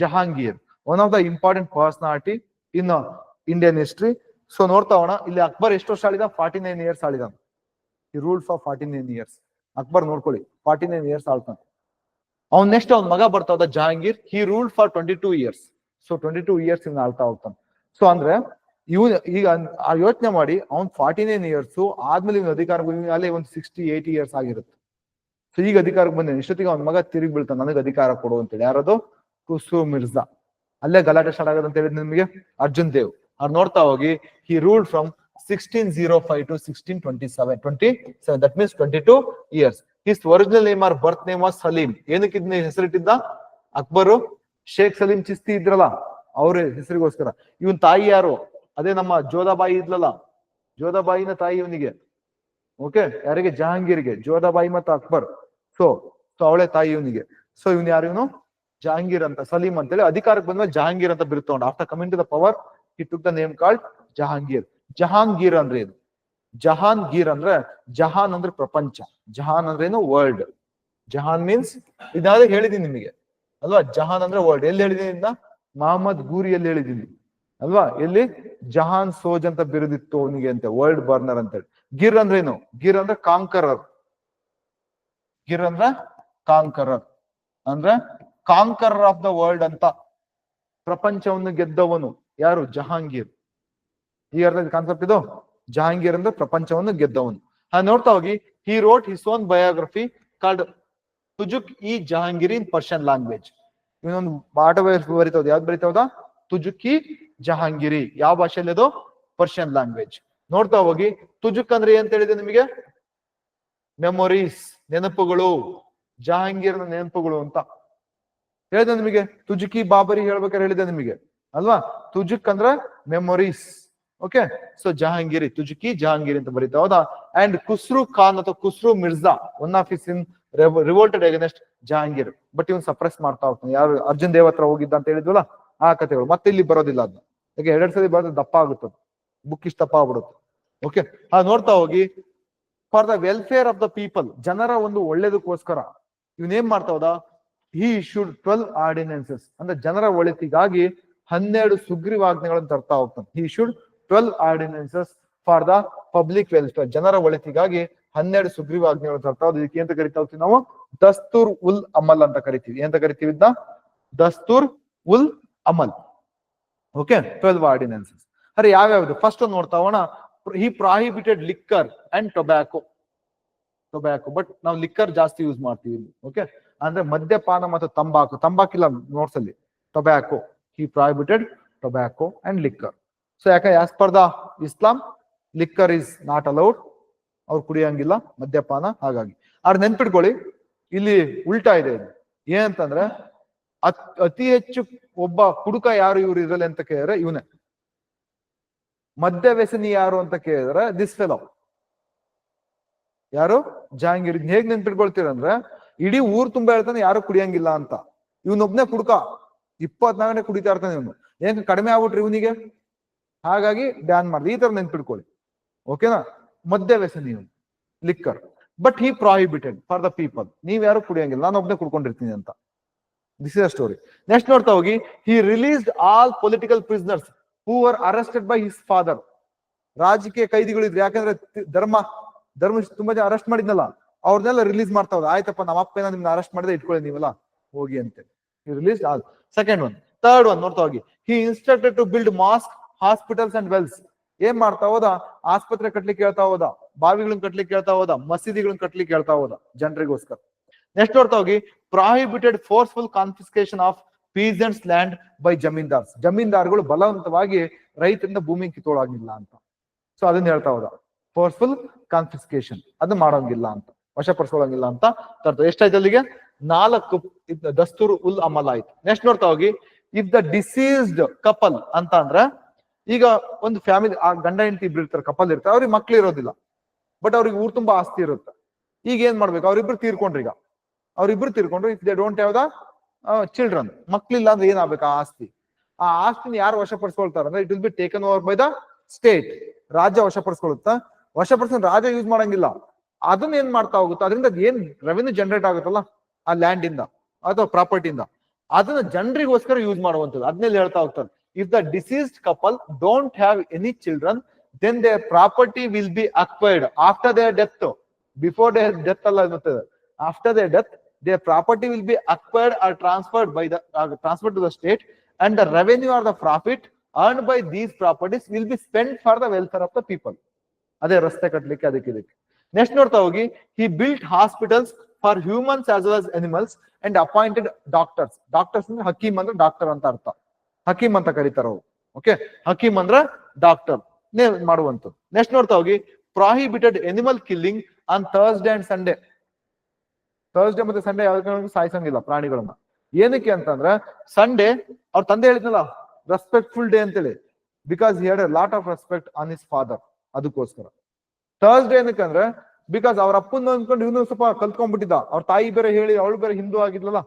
Jahangir one of the important personality in Indian history so ನೋಡ್ತಾ ಹೋಣ ಇಲ್ಲಿ ಅಕ್ಬರ್ ಎಷ್ಟು ವರ್ಷ ಆಳಿದ? ಫಾರ್ಟಿ ನೈನ್ ಇಯರ್ಸ್ ಆಳಿದ. ಈ rule for forty nine years Akbar ನೋಡ್ಕೊಳ್ಳಿ. ಫಾರ್ಟಿ ನೈನ್ ಇಯರ್ಸ್ ಆಳ್ತಾನೆ. ಅವ್ನ್ ನೆಕ್ಸ್ಟ್ ಅವ್ನ ಮಗ ಬರ್ತಾ ಹೋದ Jahangir he rule for twenty two years so twenty two years ಇಂದ ಆಳ್ತಾ ಹೋಗ್ತಾನೆ. ಸೊ ಅಂದ್ರೆ ಇವನ್ ಈಗ ಆ ಯೋಚನೆ ಮಾಡಿ ಅವ್ನ್ ಫಾರ್ಟಿ ನೈನ್ ಇಯರ್ಸ್ ಆದ್ಮೇಲೆ ಇವನ್ ಅಧಿಕಾರಕ್ಕೆ ಬಂದ ಅಲ್ಲೇ ಒಂದು ಸಿಕ್ಸ್ಟಿ ಏಯ್ಟಿ ಇಯರ್ಸ್ ಆಗಿರುತ್ತೆ. ಸೊ ಈಗ ಅಧಿಕಾರಕ್ಕೆ ಬಂದ ಇಷ್ಟೊತ್ತಿಗೆ ಅವ್ನ ಮಗ ತಿರುಗಿ ಬೀಳ್ತಾನೆ? ನನಗೆ ಅಧಿಕಾರ ಕೊಡು ಅಂತೇಳಿ. ಯಾರದು? ಕುಸ್ರು ಮಿರ್ಜಾ. ಅಲ್ಲೇ ಗಲಾಟೆ ಸ್ಟಾರ್ಟ್ ಆಗೋದು ಅಂತ ಹೇಳಿದ್ ನಿಮಗೆ? ಅರ್ಜುನ್ ದೇವ್. ಅವ್ರು ನೋಡ್ತಾ ಹೋಗಿ he rule from sixteen zero five to sixteen twenty seven twenty seven that means twenty two years his original name or birth name was Salim ಏನಕ್ಕೆ ಇದನ್ನ ಹೆಸರಿಟ್ಟಿದ್ದ ಅಕ್ಬರು? ಶೇಖ್ ಸಲೀಂ ಚಿಸ್ತಿ ಇದ್ರಲ್ಲ, ಅವ್ರ ಹೆಸರಿಗೋಸ್ಕರ. ಇವನ್ ತಾಯಿ ಯಾರು? ಅದೇ ನಮ್ಮ ಜೋಧಾಬಾಯಿ ಇದ್ಲಲ್ಲ. ಜೋಧಾಬಾಯಿನ ತಾಯಿ ಇವನಿಗೆ. ಓಕೆ ಯಾರಿಗೆ? ಜಹಾಂಗೀರ್ಗೆ. ಜೋಧಾಬಾಯಿ ಮತ್ತು ಅಕ್ಬರ್. ಸೊ ಸೊ ಅವಳೆ ತಾಯಿ ಇವನಿಗೆ. ಸೊ ಇವನ್ ಯಾರು ಇವನು? ಜಹಾಂಗೀರ್ ಅಂತ ಸಲೀಂ ಅಂತೇಳಿ ಅಧಿಕಾರಕ್ಕೆ ಬಂದ್ಮೇಲೆ ಜಹಾಂಗೀರ್ ಅಂತ ಬಿರು ತಗೊಂಡು. After coming to the power he took the name called Jahangir. Jahangir ಅಂದ್ರೆ ಏನು? ಜಹಾಂಗೀರ್ ಅಂದ್ರೆ ಜಹಾನ್ ಅಂದ್ರೆ ಪ್ರಪಂಚ. ಜಹಾನ್ ಅಂದ್ರೆ ಏನು? ವರ್ಲ್ಡ್ ಜಹಾನ್ ಮೀನ್ಸ್ ಇದಾದ್ರೆ ಹೇಳಿದೀನಿ ನಿಮಗೆ. ಅಲ್ವಾ? ಜಹಾನ್ ಅಂದ್ರೆ ವರ್ಲ್ಡ್ ಎಲ್ಲಿ ಹೇಳಿದೀನಿ ಇಂದ ಮಹಮ್ಮದ್ ಗೂರಿ ಎಲ್ಲಿ ಹೇಳಿದೀನಿ ಅಲ್ವಾ? ಎಲ್ಲಿ? ಜಹಾನ್ ಸೋಜ್ ಅಂತ ಬಿರುದಿತ್ತು ಅವನಿಗೆ ಅಂತೆ ವರ್ಲ್ಡ್ ಬರ್ನರ್ ಅಂತ ಹೇಳಿ. ಗಿರ್ ಅಂದ್ರೆ ಏನು? ಗಿರ್ ಅಂದ್ರೆ ಕಾಂಕರರ್ ಗಿರ್ ಅಂದ್ರೆ ಕಾಂಕರರ್ ಅಂದ್ರೆ ಕಾಂಕರರ್ ಆಫ್ ದ ವರ್ಲ್ಡ್ ಅಂತ ಪ್ರಪಂಚವನ್ನು ಗೆದ್ದವನು ಯಾರು? ಜಹಾಂಗೀರ್. ಈ ಅರ್ಥ ಕಾನ್ಸೆಪ್ಟ್ ಇದು? ಜಹಾಂಗೀರ್ ಅಂದ್ರೆ ಪ್ರಪಂಚವನ್ನು ಗೆದ್ದವನು. ಹಾ, ನೋಡ್ತಾ ಹೋಗಿ. He wrote his own biography called Tuzuk e Jahangir in Persian language ಇವನೊಂದು autobiography ಬರಿತಾವ್ದು. ಯಾವ್ದು ಬರಿತಾವ್ದ? ತುಜುಕಿ ಜಹಾಂಗೀರಿ. ಯಾವ ಭಾಷೆಯಲ್ಲಿ ಅದು? ಪರ್ಷಿಯನ್ ಲ್ಯಾಂಗ್ವೇಜ್ ನೋಡ್ತಾ ಹೋಗಿ. ತುಜುಕ್ ಅಂದ್ರೆ ಏನ್ ಹೇಳಿದೆ ನಿಮಗೆ? ಮೆಮೊರೀಸ್ ನೆನಪುಗಳು. ಜಹಾಂಗೀರ್ನ ನೆನಪುಗಳು ಅಂತ. ಹೇಳಿದೆ ನಿಮಗೆ, ತುಜುಕಿ ಬಾಬರಿ ಹೇಳ್ಬೇಕಾದ್ರೆ ಹೇಳಿದೆ ನಿಮಗೆ. ಅಲ್ವಾ? ತುಜುಕ್ ಅಂದ್ರ memories okay so Jahangiri, Tuzuki, Jahangiri ಅಂತ ಬರೀತಾ ಹೌದಾ. ಅಂಡ್ ಕುಸ್ರು ಖಾನ್ ಅಥವಾ Khusrau Mirza one of is in revolted against Jahangir. But even suppress ಮಾಡ್ತಾ ಹೋಗ್ತಾನೆ. ಯಾರು, ಅರ್ಜುನ್ ದೇವ್ ಹತ್ರ ಹೋಗಿದ್ದ ಅಂತ ಹೇಳಿದ್ವಲ್ಲ, ಆ ಕಥೆಗಳು. ಮತ್ತೆ ಇಲ್ಲಿ ಬರೋದಿಲ್ಲ ಅದನ್ನ ಯಾಕೆ ಎರಡ್ ಸಲ ಬರೋದು ದಪ್ಪ ಆಗುತ್ತೆ ಬುಕ್ ಇಷ್ಟ ದಪ್ಪ ಆಗ್ಬಿಡುತ್ತೆ. ಓಕೆ ಆ ನೋಡ್ತಾ ಹೋಗಿ for the welfare of the people ಜನರ ಒಂದು ಒಳ್ಳೇದಕ್ಕೋಸ್ಕರ ಇವನೇನ್ ಮಾಡ್ತಾ ಹೋದ? ಹಿ ಶುಡ್ ಟ್ವೆಲ್ವ್ ಆರ್ಡಿನೆನ್ಸಸ್ ಅಂದ್ರೆ ಜನರ ಒಳಿತಿಗಾಗಿ ಹನ್ನೆರಡು ಸುಗ್ರೀವಾಜ್ಞೆಗಳನ್ನು ತರ್ತಾ ಹೋಗ್ತಾನೆ. He should twelve ordinances for the public welfare ಜನರ ಒಳಿತಿಗಾಗಿ ಹನ್ನೆರಡು ಸುಗ್ರೀವಾಜ್ಞೆಗಳನ್ನು ತರ್ತಾ ಹೋದ್ ಇದಕ್ಕೆ ಅಂತ ಕರಿತಾ ಹೋಗ್ತೀವಿ ನಾವು? ದಸ್ತೂರ್ ಉಲ್ ಅಮಲ್ ಅಂತ ಕರಿತೀವಿ. ಎಂತ ಕರಿತೀವಿ ಇದನ್ನ? Dastur ul Amal. Okay twelve ordinances are ಯಾವ್ಯಾವ್ದು? ಫಸ್ಟ್ ನೋಡ್ತಾ ಹೋಗೋಣ. He prohibited liquor and tobacco tobacco but ನಾವು ಲಿಕ್ಕರ್ ಜಾಸ್ತಿ ಯೂಸ್ ಮಾಡ್ತೀವಿ ಓಕೆ ಅಂದ್ರೆ ಮದ್ಯಪಾನ ಮತ್ತು ತಂಬಾಕು. ತಂಬಾಕಿಲ್ಲ ನೋಟ್ಸ್ ಅಲ್ಲಿ. Tobacco he prohibited tobacco and liquor so ಯಾಕೆ as per the Islam. Liquor is not allowed ಅವ್ರು ಕುಡಿಯಂಗಿಲ್ಲ, ಮದ್ಯಪಾನ, ಹಾಗಾಗಿ. ಆದ್ರೆ ನೆನ್ಪಿಟ್ಕೊಳ್ಳಿ, ಇಲ್ಲಿ ಉಲ್ಟಾ ಇದೆ ಇದು. ಏನಂತಂದ್ರೆ, ಅತ್- ಹೆಚ್ಚು ಒಬ್ಬ ಕುಡುಕ ಯಾರು ಇವ್ರು ಇದ್ರಲ್ಲಿ ಅಂತ ಕೇಳಿದ್ರೆ ಇವನೇ. ಮದ್ಯ ವ್ಯಸನಿ ಯಾರು ಅಂತ ಕೇಳಿದ್ರೆ ದಿಸ್ ಫೆಲೋ ಯಾರು? ಜಹಾಂಗೀರ್. ಹೇಗ್ ಹೇಗ್ ನೆನ್ಪಿಟ್ಕೊಳ್ತೀರಂದ್ರೆ ಇಡೀ ಊರ್ ತುಂಬಾ ಹೇಳ್ತಾನೆ, ಯಾರು ಕುಡಿಯಂಗಿಲ್ಲ ಅಂತ. ಇವನೊಬ್ನೇ ಕುಡ್ಕ. ಇಪ್ಪತ್ನಾಲ್ಕನೇ ಕುಡಿತಾ ಇರ್ತಾನೆ ಇವನು. ಏನ್ ಕಡಿಮೆ ಆಗ್ಬಿಟ್ರಿ ಇವನಿಗೆ? ಹಾಗಾಗಿ ಬ್ಯಾನ್ ಮಾಡಿದೆ. ಈ ತರ ನೆನ್ಪಿಟ್ಕೊಳ್ಳಿ. ಓಕೆನಾ? ಮದ್ಯ ವ್ಯಸನಿ ಇವನು liquor. But he prohibited for the people ನೀವ್ ಯಾರು ಕುಡಿಯಂಗಿಲ್ಲ. ನಾನು ಒಬ್ನೇ ಕುಡ್ಕೊಂಡಿರ್ತೀನಿ ಅಂತ. This is a story next ನೋಡ್ತಾ ಹೋಗಿ. He released all political prisoners who are arrested by his father ರಾಜಕೀಯ ಕೈದಿಗಳಿದ್ರು. ಯಾಕಂದ್ರೆ ಧರ್ಮ ಧರ್ಮ ತುಂಬಾ ಜನ ಅರೆಸ್ಟ್ ಮಾಡಿದ್ನಲ್ಲ. ಅವ್ರನ್ನೆಲ್ಲ ರಿಲೀಸ್ ಮಾಡ್ತಾ ಹೋದ. ಆಯ್ತಪ್ಪ, ನಮ್ಮ ಅಪ್ಪ ನಿಮ್ನ ಅರೆಸ್ಟ್ ಮಾಡಿದ್ರೆ ಇಟ್ಕೊಳ್ಳಿ ನೀವೆಲ್ಲ ಹೋಗಿ ಅಂತೆ. Release second one third one ನೋಡ್ತಾ ಹೋಗಿ. He instructed to build mosque hospitals and wells ಏನ್ ಮಾಡ್ತಾ ಹೋದ? ಆಸ್ಪತ್ರೆ ಕಟ್ಲಿಕ್ಕೆ ಹೇಳ್ತಾ ಹೋದ. ಬಾವಿಗಳನ್ನ ಕಟ್ಲಿಕ್ಕೆ ಹೇಳ್ತಾ ಹೋದ. ಮಸೀದಿಗಳನ್ನ ಕಟ್ಲಿಕ್ಕೆ ಹೇಳ್ತಾ ಹೋದ ಜನರಿಗೋಸ್ಕರ. ನೆಕ್ಸ್ಟ್ ನೋಡ್ತಾ ಹೋಗಿ. Prohibited forceful confiscation of peasants land by zamindars. ಜಮೀನ್ದಾರ್ಗಳು ಬಲವಂತವಾಗಿ ರೈತರಿಂದ ಭೂಮಿ ಕಿತ್ತೋಳಾಗಿಲ್ಲ ಅಂತ. ಸೊ ಅದನ್ನ ಹೇಳ್ತಾ ಹೋದ. ಫೋರ್ಸ್ಫುಲ್ ಕಾನ್ಫಿಸ್ಕೇಶನ್ ಅದನ್ನ ಮಾಡೋಂಗಿಲ್ಲ ಅಂತ. ವಶಪಡಿಸ್ಕೊಳ್ಳಂಗಿಲ್ಲ ಅಂತ ತರ್ತದೆ ಎಷ್ಟಾಯ್ತು ಅಲ್ಲಿಗೆ? ನಾಲ್ಕು ದಸ್ತೂರ್ ಉಲ್ ಅಮಲ್ ಆಯ್ತು. ನೆಕ್ಸ್ಟ್ ನೋಡ್ತಾ ಹೋಗಿ. ಇಫ್ ದ ಡಿಸೀಸ್ಡ್ ಕಪಲ್ ಅಂತ ಅಂದ್ರೆ, ಈಗ ಒಂದು ಫ್ಯಾಮಿಲಿ ಆ ಗಂಡ ಹೆಂಡತಿ ಇಬ್ರು ಇರ್ತಾರೆ ಕಪಲ್ ಇರ್ತಾರೆ, ಅವ್ರಿಗೆ ಮಕ್ಳು ಇರೋದಿಲ್ಲ. ಬಟ್ ಅವ್ರಿಗೆ ಊರ್ ತುಂಬಾ ಆಸ್ತಿ ಇರುತ್ತೆ. ಈಗ ಏನ್ ಮಾಡ್ಬೇಕು? ಅವ್ರಿಬ್ರು ತೀರ್ಕೊಂಡ್ರಿ ಈಗ. ಅವ್ರಿಬ್ರು ತೀರ್ಕೊಂಡ್ರು if they don't have the children ಮಕ್ಳಿಲ್ಲ ಅಂದ್ರೆ ಏನಾಗ್ಬೇಕು? ಆ ಆಸ್ತಿ. ಆ ಆಸ್ತಿನ ಯಾರು ವಶಪಡಿಸ್ಕೊಳ್ತಾರೆ ಅಂದ್ರೆ it will be taken over by the state ರಾಜ್ಯ ವಶಪಡಿಸ್ಕೊಳ್ಳುತ್ತಾ? ವಶಪಡಿಸ್ ರಾಜ ಯೂಸ್ ಮಾಡಂಗಿಲ್ಲ. ಅದನ್ನ ಏನ್ ಮಾಡ್ತಾ ಹೋಗುತ್ತೆ? ಅದರಿಂದ ಏನ್ ರೆವೆನ್ಯೂ ಜನರೇಟ್ ಆಗುತ್ತಲ್ಲ? ಆ ಲ್ಯಾಂಡ್ ಇಂದ ಅಥವಾ ಪ್ರಾಪರ್ಟಿ ಇಂದ. ಅದನ್ನ ಜನರಿಗೋಸ್ಕರ ಯೂಸ್ ಮಾಡುವಂಥದ್ದು. ಅದನ್ನೆಲ್ಲ ಹೇಳ್ತಾ ಹೋಗ್ತಾರೆ. If the deceased couple don't have any children then their property will be acquired after their death before their death ಅಲ್ಲ after their death they property will be acquired or transferred by the transfer to the state and the revenue or the profit earn by these properties will be spend for the welfare of the people ಅದೇ ರಸ್ತೆ ಕಟ್ಟಲಿಕ್ಕೆ ಅದಕ್ಕೆ, ಇದಕ್ಕೆ. Next ನೋಡ್ತಾ ಹೋಗಿ he built hospitals for humans as well as animals and appointed doctors doctors ಅಂದ್ರೆ ಹಕೀಮ್ ಅಂದ್ರೆ doctor ಅಂತ ಅರ್ಥ. ಹಕೀಮ್ ಅಂತ ಕರೀತಾರ ಅವ್ರು. ಓಕೆ ಹಕೀಮ್ ಅಂದ್ರ ಡಾಕ್ಟರ್ ಮಾಡುವಂತ ನೆಕ್ಸ್ಟ್ ನೋಡ್ತಾ ಹೋಗಿ prohibited animal killing on Thursday and Sunday Thursday ಮತ್ತೆ ಸಂಡೇ ಯಾವ್ದು ಸಾಯಿಸಂಗಿಲ್ಲ ಪ್ರಾಣಿಗಳನ್ನ. ಏನಕ್ಕೆ ಅಂತಂದ್ರೆ ಸಂಡೇ ಅವ್ರ ತಂದೆ ಹೇಳಿದ್ನಲ್ಲ ರೆಸ್ಪೆಕ್ಟ್ಫುಲ್ ಡೇ ಅಂತೇಳಿ. Because had a lot of respect on his father ಅದಕ್ಕೋಸ್ಕರ. ಥರ್ಸ್ಡೇ ಏನಕ್ಕಂದ್ರೆ ಬಿಕಾಸ್ ಅವ್ರ ಅಪ್ಪನ ಅಂದ್ಕೊಂಡು ಇವನು ಸ್ವಲ್ಪ ಕಲ್ತ್ಕೊಂಡ್ಬಿಟ್ಟಿದ್ದ. ಅವ್ರ ತಾಯಿ ಬೇರೆ ಹೇಳಿ, ಅವಳು ಬೇರೆ ಹಿಂದೂ ಆಗಿದ್ಲಲ್ಲ,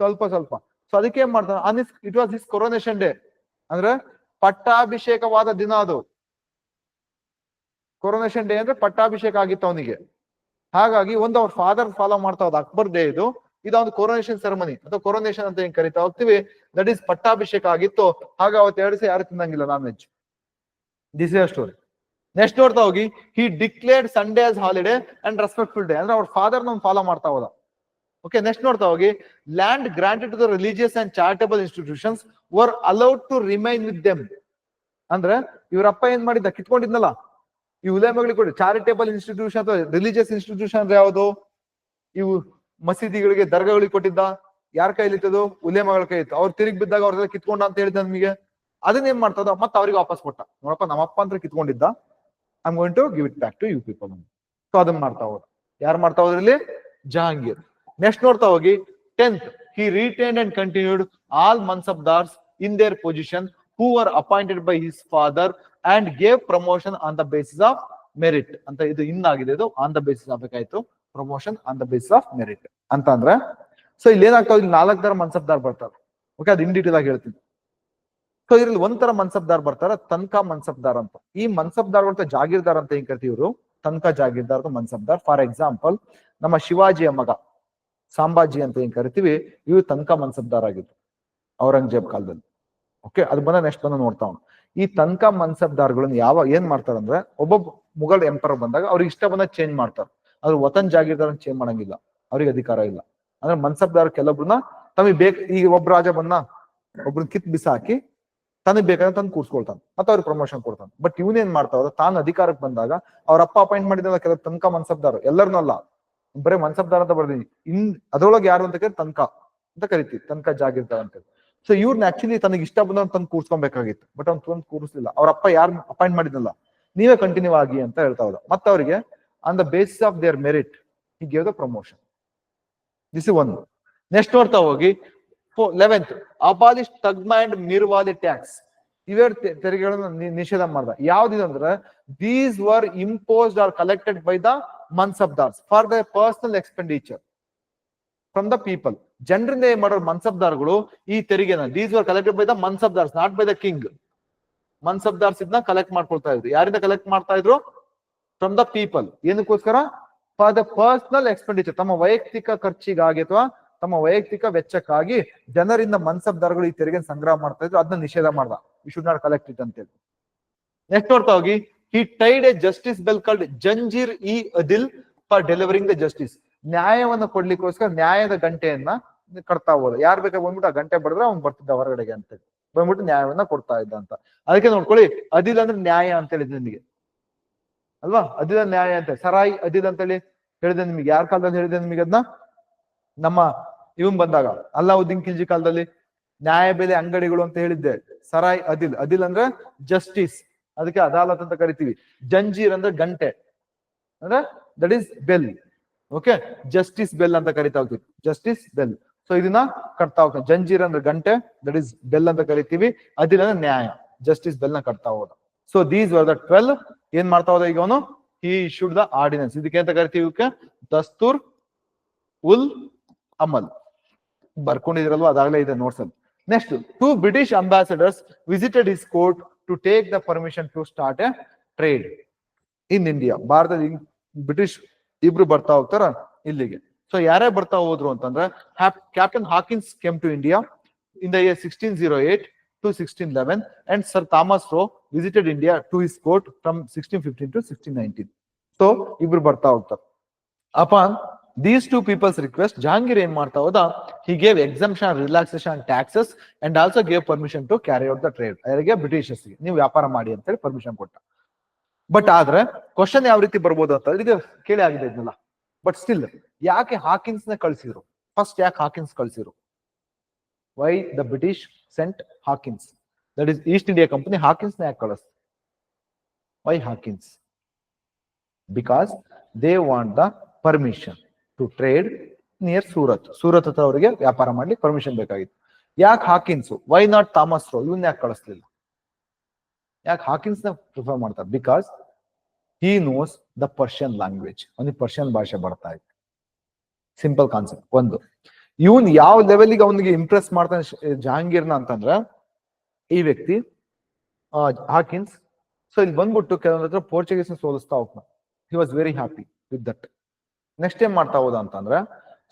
ಸ್ವಲ್ಪ ಸ್ವಲ್ಪ. ಸೊ ಅದಕ್ಕೆ ಏನ್ ಮಾಡ್ತಾನೆ Annies it was is coronation day ಅಂದ್ರೆ ಪಟ್ಟಾಭಿಷೇಕವಾದ ದಿನ ಅದು. ಕೊರೋನೇಷನ್ ಡೇ ಅಂದ್ರೆ ಪಟ್ಟಾಭಿಷೇಕ ಆಗಿತ್ತು ಅವನಿಗೆ. ಹಾಗಾಗಿ ಒಂದು ಅವ್ರ ಫಾದರ್ ಫಾಲೋ ಮಾಡ್ತಾ ಹೋದ, ಅಕ್ಬರ್ ಡೇ ಇದು. ಇದು ಒಂದು ಕೊರೋನೇಷನ್ ಸೆರೆಮನಿ ಅಥವಾ ಕೊರೋನೇಷನ್ ಅಂತ ಏನ್ ಕರಿತಾ ಹೋಗ್ತೀವಿ. ದಟ್ ಈಸ್ ಪಟ್ಟಾಭಿಷೇಕ ಆಗಿತ್ತು. ಹಾಗ ಅವತ್ತು ಎರಡು ಯಾರು ತಿನ್ನಂಗಿಲ್ಲ non veg this story next ನೋಡ್ತಾ ಹೋಗಿ he declared Sunday as holiday and respectful day ಅಂದ್ರೆ ಅವ್ರ ಫಾದರ್ ನಮ್ ಫಾಲೋ ಮಾಡ್ತಾ ಹೋದ. ಓಕೆ ನೆಕ್ಸ್ಟ್ ನೋಡ್ತಾ ಹೋಗಿ land granted to the religious and charitable institutions were allowed to remain with them ಅಂದ್ರೆ ಇವರಪ್ಪ ಏನ್ ಮಾಡಿದ್ದ? ಕಿತ್ಕೊಂಡಿದ್ನಲ್ಲ? ಈ ಉಲೇಮಗಳಿಗೆ ಕೊಡಿ ಚಾರಿಟೇಬಲ್ ಇನ್ಸ್ಟಿಟ್ಯೂಷನ್ ಅಥವಾ ರಿಲಿಜಿಯಸ್ ಇನ್ಸ್ಟಿಟ್ಯೂಷನ್ ಅಂದ್ರೆ ಯಾವುದು? ಇವು ಮಸೀದಿಗಳಿಗೆ ದರ್ಗಾಗಳಿಗೆ ಕೊಟ್ಟಿದ್ದ. ಯಾರ ಕೈಲಿತ್ತದು ಉಲೇಮಗಳ ಕೈ ಇತ್ತು. ಅವ್ರು ತಿರುಗಿ ಬಿದ್ದಾಗ ಅವ್ರದೆಲ್ಲ ಕಿತ್ಕೊಂಡ ಅಂತ ಹೇಳಿದ ನಮಗೆ. ಅದನ್ನ ಏನ್ ಮಾಡ್ತದ ಮತ್ತೆ ಅವ್ರಿಗೆ ವಾಪಸ್ ಕೊಟ್ಟ. ನೋಡಪ್ಪ, ನಮ್ಮಪ್ಪ ಅಂತ ಕಿತ್ಕೊಂಡಿದ್ದ. I'm going to give it back to you people so ಅದನ್ನ ಮಾಡ್ತಾ ಹೋದ್ರು. ಯಾರು ಮಾಡ್ತಾ ಹೋದ್ರಲ್ಲಿ ಜಹಾಂಗೀರ್. ನೆಕ್ಸ್ಟ್ ನೋಡ್ತಾ ಹೋಗಿ tenth he retain and continued all mansabdars in their position who are appointed by his father and gave promotion on the basis of merit ಅಂತ ಇದು ಇನ್ನಾಗಿದೆ ಇದು on the basis ಆಗ್ಬೇಕಾಯ್ತು. Promotion on the basis of merit ಅಂತ ಅಂದ್ರೆ so ಇಲ್ಲಿ ಏನಾಗ್ತಾವ ಇಲ್ಲಿ ನಾಲ್ಕು ತರ ಮನ್ಸಬ್ದಾರ್ ಬರ್ತಾರೆ. ಓಕೆ ಅದು ಇನ್ ಡೀಟೇಲ್ ಆಗಿ ಹೇಳ್ತೀನಿ. ಸೊ ಇದ್ರಲ್ಲಿ ಒಂಥರ ಮನ್ಸಬ್ದಾರ್ ಬರ್ತಾರ, ತನ್ಕ ಮನ್ಸಬ್ದಾರ್ ಅಂತ. ಈ ಮನ್ಸಬ್ದಾರ್ ಅಂತ ಜಾಗೀರ್ದಾರ್ ಅಂತ ಏನ್ ಕರಿತೀವಿ ಇವರು? ತನ್ಕ ಜಾಗೀರ್ದಾರ್ ಮನ್ಸಬ್ದಾರ್. ಫಾರ್ ಎಕ್ಸಾಂಪಲ್ ನಮ್ಮ ಶಿವಾಜಿಯ ಮಗ, ಸಾಂಬಾಜಿ ಅಂತ ಏನ್ ಕರಿತೀವಿ? ಇವು ತನ್ಕ ಮನ್ಸಬ್ದಾರ್ ಆಗಿದ್ರು, ಔರಂಗಜೇಬ್ ಕಾಲದಲ್ಲಿ. ಓಕೆ ಅದು ಬಂದ ನೆಕ್ಸ್ಟ್ ಬಂದ ನೋಡ್ತಾವ್ ಈ ತನ್ಕಾ ಮನ್ಸಬ್ದಾರ್ಗಳನ್ನ ಯಾವ, ಏನ್ ಮಾಡ್ತಾರಂದ್ರೆ ಒಬ್ಬ ಮುಘಲ್ ಎಂಪರ್ ಬಂದಾಗ ಅವ್ರಿಗೆ ಇಷ್ಟ ಬಂದ ಚೇಂಜ್ ಮಾಡ್ತಾರ. ಅದ್ರ ವತನ್ ಜಾಗೀರ್ದಾರ್ ಚೇಂಜ್ ಮಾಡಂಗಿಲ್ಲ. ಅವ್ರಿಗೆ ಅಧಿಕಾರ ಇಲ್ಲ. ಅಂದ್ರೆ ಮನ್ಸಬ್ದಾರ್ ಕೆಲವೊಬ್ರನ್ನ, ತಮಗೆ ಬೇಕ, ಈಗ ಒಬ್ಬ ರಾಜ ಬಂದ ಒಬ್ರನ್ನ ಕಿತ್ ಬಿಸಾಕಿ ತನಗ್ ಬೇಕಾದ್ರೆ ತಂದು ಕೂರ್ಸ್ಕೊಳ್ತಾನೆ, ಮತ್ತೆ ಅವ್ರಿಗೆ ಪ್ರಮೋಷನ್ ಕೊಡ್ತಾನೆ. ಬಟ್ ಇವನೇನ್ ಮಾಡ್ತಾವ ತಾನು ಅಧಿಕಾರಕ್ಕೆ ಬಂದಾಗ ಅವ್ರ ಅಪ್ಪ ಅಪಾಯಿಂಟ್ ಮಾಡಿದ ಕೆಲವು ತನಕ ಮನ್ಸಬ್ದಾರ್ ಎಲ್ಲರನ್ನಲ್ಲ ಬರೇ ಮನ್ಸಬ್ದಾರ ಅಂತ ಬರ್ದೀನಿ. ಇನ್ ಅದ್ರೊಳಗೆ ಯಾರು ಅಂತ ಕೇಳಿ ತನಕ ಅಂತ ಕರಿತೀವಿ. ತನಕ ಜಾಗಿರ್ತಾರ ಅಂತ ಸೊ ಇವ್ರನ್ನ ಆಕ್ಚುಲಿ ತನಗೆ ಇಷ್ಟ ಬಂದ ತಂದು ಕೂರ್ಸ್ಕೊಬೇಕಾಗಿತ್ತು. ಬಟ್ ಅವ್ನು ತಂದು ಕೂರಿಸ್ಲಿಲ್ಲ. ಅವ್ರ ಅಪ್ಪ ಯಾರು ಅಪಾಯಿಂಟ್ ಮಾಡಿದ್ನಲ್ಲ, ನೀವೇ ಕಂಟಿನ್ಯೂ ಆಗಿ ಅಂತ ಹೇಳ್ತಾ ಮತ್ತೆ ಅವರಿಗೆ on the basis of their merit he gave the promotion this one next ನೋಡ್ತಾ ಹೋಗಿ eleventh abolish Tamgha and Mirvali tax ಇವೆರಡು ತೆರಿಗೆಗಳನ್ನು ನಿಷೇಧ ಮಾಡ್ದ. ಯಾವ್ದಿದಂದ್ರೆ these were imposed or collected by the mansabdars for the personal expenditure from the people ಜನರಿಂದ ಏನ್ ಮಾಡೋರು ಮನ್ಸಬ್ದಾರ್ಗಳು ಈ ತೆರಿಗೆನ these were collected by the mansabdars not by the king mansabdars ಇದನ್ನ ಕಲೆಕ್ಟ್ ಮಾಡ್ಕೊಳ್ತಾ ಇದ್ರು. ಯಾರಿಂದ ಕಲೆಕ್ಟ್ ಮಾಡ್ತಾ ಇದ್ರು? ಫ್ರಮ್ ದ ಪೀಪಲ್ ಏನಕ್ಕೋಸ್ಕರ? ಫಾರ್ ದ ಪರ್ಸನಲ್ ಎಕ್ಸ್ಪೆಂಡಿಚರ್ ತಮ್ಮ ವೈಯಕ್ತಿಕ ಖರ್ಚಿಗಾಗಿ ಅಥವಾ ತಮ್ಮ ವೈಯಕ್ತಿಕ ವೆಚ್ಚಕ್ಕಾಗಿ ಜನರಿಂದ ಮನ್ಸಬ್ದಾರ್ಗಳು ಈ ತೆರಿಗೆ ಸಂಗ್ರಹ ಮಾಡ್ತಾ ಇದ್ರು ಅದನ್ನ ನಿಷೇಧ ಮಾಡ್ದ. We should not collect it ಅಂತೇಳಿ. ನೆಕ್ಸ್ಟ್ ನೋಡ್ತಾ ಹೋಗಿ. He tied a justice bell called Zanjir e Adil for delivering the justice ನ್ಯಾಯವನ್ನ ಕೊಡ್ಲಿಕ್ಕೋಸ್ಕರ ನ್ಯಾಯದ ಗಂಟೆಯನ್ನ ಕಟ್ತಾ ಹೋದ. ಯಾರ್ ಬೇಕಾದ್ರೆ ಬಂದ್ಬಿಟ್ಟು ಆ ಗಂಟೆ ಬಡಿದ್ರೆ ಅವ್ನು ಬರ್ತಿದ್ದ ಹೊರಗಡೆಗೆ ಅಂತೇಳಿ. ಬಂದ್ಬಿಟ್ಟು ನ್ಯಾಯವನ್ನ ಕೊಡ್ತಾ ಇದ್ದ ಅಂತ. ಅದಕ್ಕೆ ನೋಡ್ಕೊಳ್ಳಿ ಅದಿಲ್ ಅಂದ್ರೆ ನ್ಯಾಯ ಅಂತ ಹೇಳಿದ್ ನಿಮಗೆ. ಅಲ್ವಾ? ಅದಿಲ್ ನ್ಯಾಯ ಅಂತ ಸರಾಯಿ ಅದಿಲ್ ಅಂತೇಳಿ ಹೇಳಿದೆ ನಿಮಗೆ. ಯಾರ ಕಾಲದಲ್ಲಿ ಹೇಳಿದೆ ನಿಮಗೆ ಅದನ್ನ ನಮ್ಮ ಇವನ್ ಬಂದಾಗ ಅಲ್ಲಾವುದ್ದೀನ್ ಖಿಲ್ಜಿ ಕಾಲದಲ್ಲಿ ನ್ಯಾಯ ಬೆಲೆ ಅಂಗಡಿಗಳು ಅಂತ ಹೇಳಿದ್ದೆ. ಸರಾಯ್ ಅದಿಲ್. ಅದಿಲ್ ಅಂದ್ರೆ ಜಸ್ಟಿಸ್. ಅದಕ್ಕೆ ಅದಾಲತ್ ಅಂತ ಕರಿತೀವಿ. ಜಂಜೀರ್ ಅಂದ್ರೆ ಗಂಟೆ. ಅಂದ್ರೆ that is bell okay justice bell ಅಂತ ಕರಿತಾ ಹೋಗ್ತೀವಿ. ಜಸ್ಟಿಸ್ ಬೆಲ್ ಸೊ ಇದನ್ನ ಕಟ್ತಾ ಹೋಗ್ತಾನೆ ಜಂಜೀರ್ ಅಂದ್ರೆ ಗಂಟೆ ದಟ್ ಈಸ್ ಬೆಲ್ ಅಂತ ಕರಿತೀವಿ. ಅದಿಲ್ ಅಂದ್ರೆ ನ್ಯಾಯ. ಜಸ್ಟಿಸ್ ಬೆಲ್ನ ಕಟ್ತಾ ಹೋದ so these were the twelve ಏನ್ ಮಾಡ್ತಾ ಹೋದ ಈಗ ಅವನು? ಈ ಶುಡ್ ದ ಆರ್ಡಿನೆನ್ಸ್ ಇದಕ್ಕೆ ಅಂತ ಕರಿತೀವಿ ದಸ್ತೂರ್ ಉಲ್ ಅಮಲ್. ಬರ್ಕೊಂಡಿದಿರಲ್ವಾ? ಅದಾಗಲೇ ಇದೆ ನೋಟ್ಸ್ ಅಲ್ಲಿ. Next two British ambassadors visited his court to take the permission to start a trade in India ಭಾರತದ ಬ್ರಿಟಿಷ್ ಇಬ್ರು ಬರ್ತಾ ಹೋಗ್ತಾರ ಇಲ್ಲಿಗೆ. ಸೊ ಯಾರೇ ಬರ್ತಾ ಹೋದ್ರು ಅಂತಂದ್ರೆ captain Hawkins came to India in the year 1608 to 1611 and Sir Thomas Roe visited India to his court from 1615 to 1619. So, ಇಬ್ರು ಬರ್ತಾ ಹೋಗ್ತಾರೆ. Upon these two peoples request Jahangir ಏನ್ ಮಾಡ್ತಾ ಹೋದ? He gave exemption relaxation taxes and also gave permission to carry out the trade. ಅವರಿಗೆ ಬ್ರಿಟಿಷರ್ಸ್ ನೀವು ವ್ಯಾಪಾರ ಮಾಡಿ ಅಂತ ಹೇಳಿ ಪರ್ಮಿಷನ್ ಕೊಟ್ಟ. ಬಟ್ ಆದ್ರೆ ಕ್ವಶನ್ ಯಾವ ರೀತಿ ಬರ್ಬೋದು ಅಂತ ಇದು ಕೇಳಿ ಆಗಿದೆ ಇದನ್ನೆಲ್ಲ ಬಟ್ ಸ್ಟಿಲ್ ಯಾಕೆ ಹಾಕಿನ್ಸ್ನ ಕಳ್ಸಿದ್ರು? ಫಸ್ಟ್ ಯಾಕೆ Hawkins ಕಳ್ಸಿದ್ರು? Why the British sent Hawkins that is East India company ಹಾಕಿನ್ಸ್ನ ಯಾಕೆ ಕಳಿಸ್? Why Hawkins because they want the permission to trade near Surat Surat ಹತ್ರ ಅವರಿಗೆ ವ್ಯಾಪಾರ ಮಾಡ್ಲಿಕ್ಕೆ ಪರ್ಮಿಷನ್ ಬೇಕಾಗಿತ್ತು. ಯಾಕೆ Hawkins why not Thomas Roe ಇವನ್ ಯಾಕೆ ಕಳಿಸ್ಲಿಲ್ಲ? ಯಾಕೆ ಹಾಕಿನ್ಸ್ನ ಪ್ರಿಫರ್ ಮಾಡ್ತಾರೆ because he knows the Persian language ಅವನಿಗೆ ಪರ್ಷಿಯನ್ ಭಾಷೆ ಬರ್ತಾ ಇತ್ತು ಸಿಂಪಲ್ ಕಾನ್ಸೆಪ್ಟ್ ಒಂದು. ಇವನ್ ಯಾವ ಲೆವೆಲ್ಗೆ ಅವನಿಗೆ ಇಂಪ್ರೆಸ್ ಮಾಡ್ತಾನೆ ಜಹಾಂಗೀರ್ ಜಹಾಂಗೀರ್ನ ಅಂತಂದ್ರೆ, ಈ ವ್ಯಕ್ತಿ ಹಾಕಿನ್ಸ್ ಸೊ ಇಲ್ಲಿ ಬಂದ್ಬಿಟ್ಟು ಕೆಲವೊಂದ್ರ ಹತ್ರ ಪೋರ್ಚುಗೀಸ್ ಸೋಲಿಸ್ತಾ ಹೋಗ್ತಾನೆ. He was very happy with that next ಏನ್ ಮಾಡ್ತಾ ಹೋದ ಅಂತಂದ್ರೆ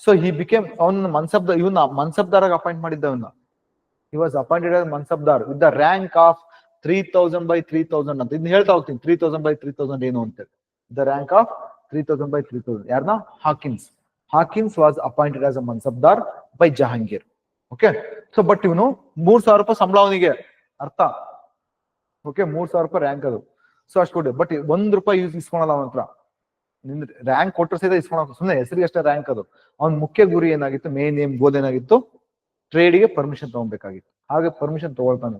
ಸೊ ಹಿ ಬಿಕೇಮ್ ಅವನ ಮನ್ಸಬ್ದ, ಇವನ್ನ ಮನ್ಸಬ್ದಾರಾಗ appoint ಮಾಡಿದ್ದವನ್ನ he was appointed mansabdar with the rank of three thousand by three thousand ಅಂತ. ಇದನ್ನ ಹೇಳ್ತಾ ಹೋಗ್ತೀನಿ three thousand by three thousand ಏನು ಅಂತೇಳಿ the rank of three thousand by three thousand ಯಾರನ್ನ Hawkins Hawkins was appointed as a mansabdar by Jahangir okay so but ಇವನು ಮೂರ್ ಸಾವಿರ ರೂಪಾಯಿ ಸಂಬಳ ಅವನಿಗೆ. ಅರ್ಥ? ಓಕೆ ಮೂರ್ ಸಾವಿರ ರೂಪಾಯಿ ರ್ಯಾಂಕ್ ಅದು. ಸೊ ಅಷ್ಟು ಕೊಡಿ. ಬಟ್ ಒಂದ್ ರೂಪಾಯಿ ಯೂಸ್ ಇಸ್ಕೊಳಲ್ಲ ಅವನ ಹತ್ರ ನಿನ್ ರ್ಯಾಂಕ್ ಕೊಟ್ಟರು ಸಹಿತ ಇಸ್ಕೊಳಕ್ ಸುಮ್ಮನೆ ಹೆಸರಿಗೆ ಅಷ್ಟೇ ರ್ಯಾಂಕ್ ಅದು. ಅವ್ನ ಮುಖ್ಯ ಗುರಿ ಏನಾಗಿತ್ತು? ಮೇನ್ ಏಮ್ ಗೋಲ್ ಏನಾಗಿತ್ತು? ಟ್ರೇಡ್ಗೆ ಪರ್ಮಿಷನ್ ತಗೊಬೇಕಾಗಿತ್ತು. ಹಾಗೆ ಪರ್ಮಿಷನ್ ತಗೊಳ್ತಾನೆ.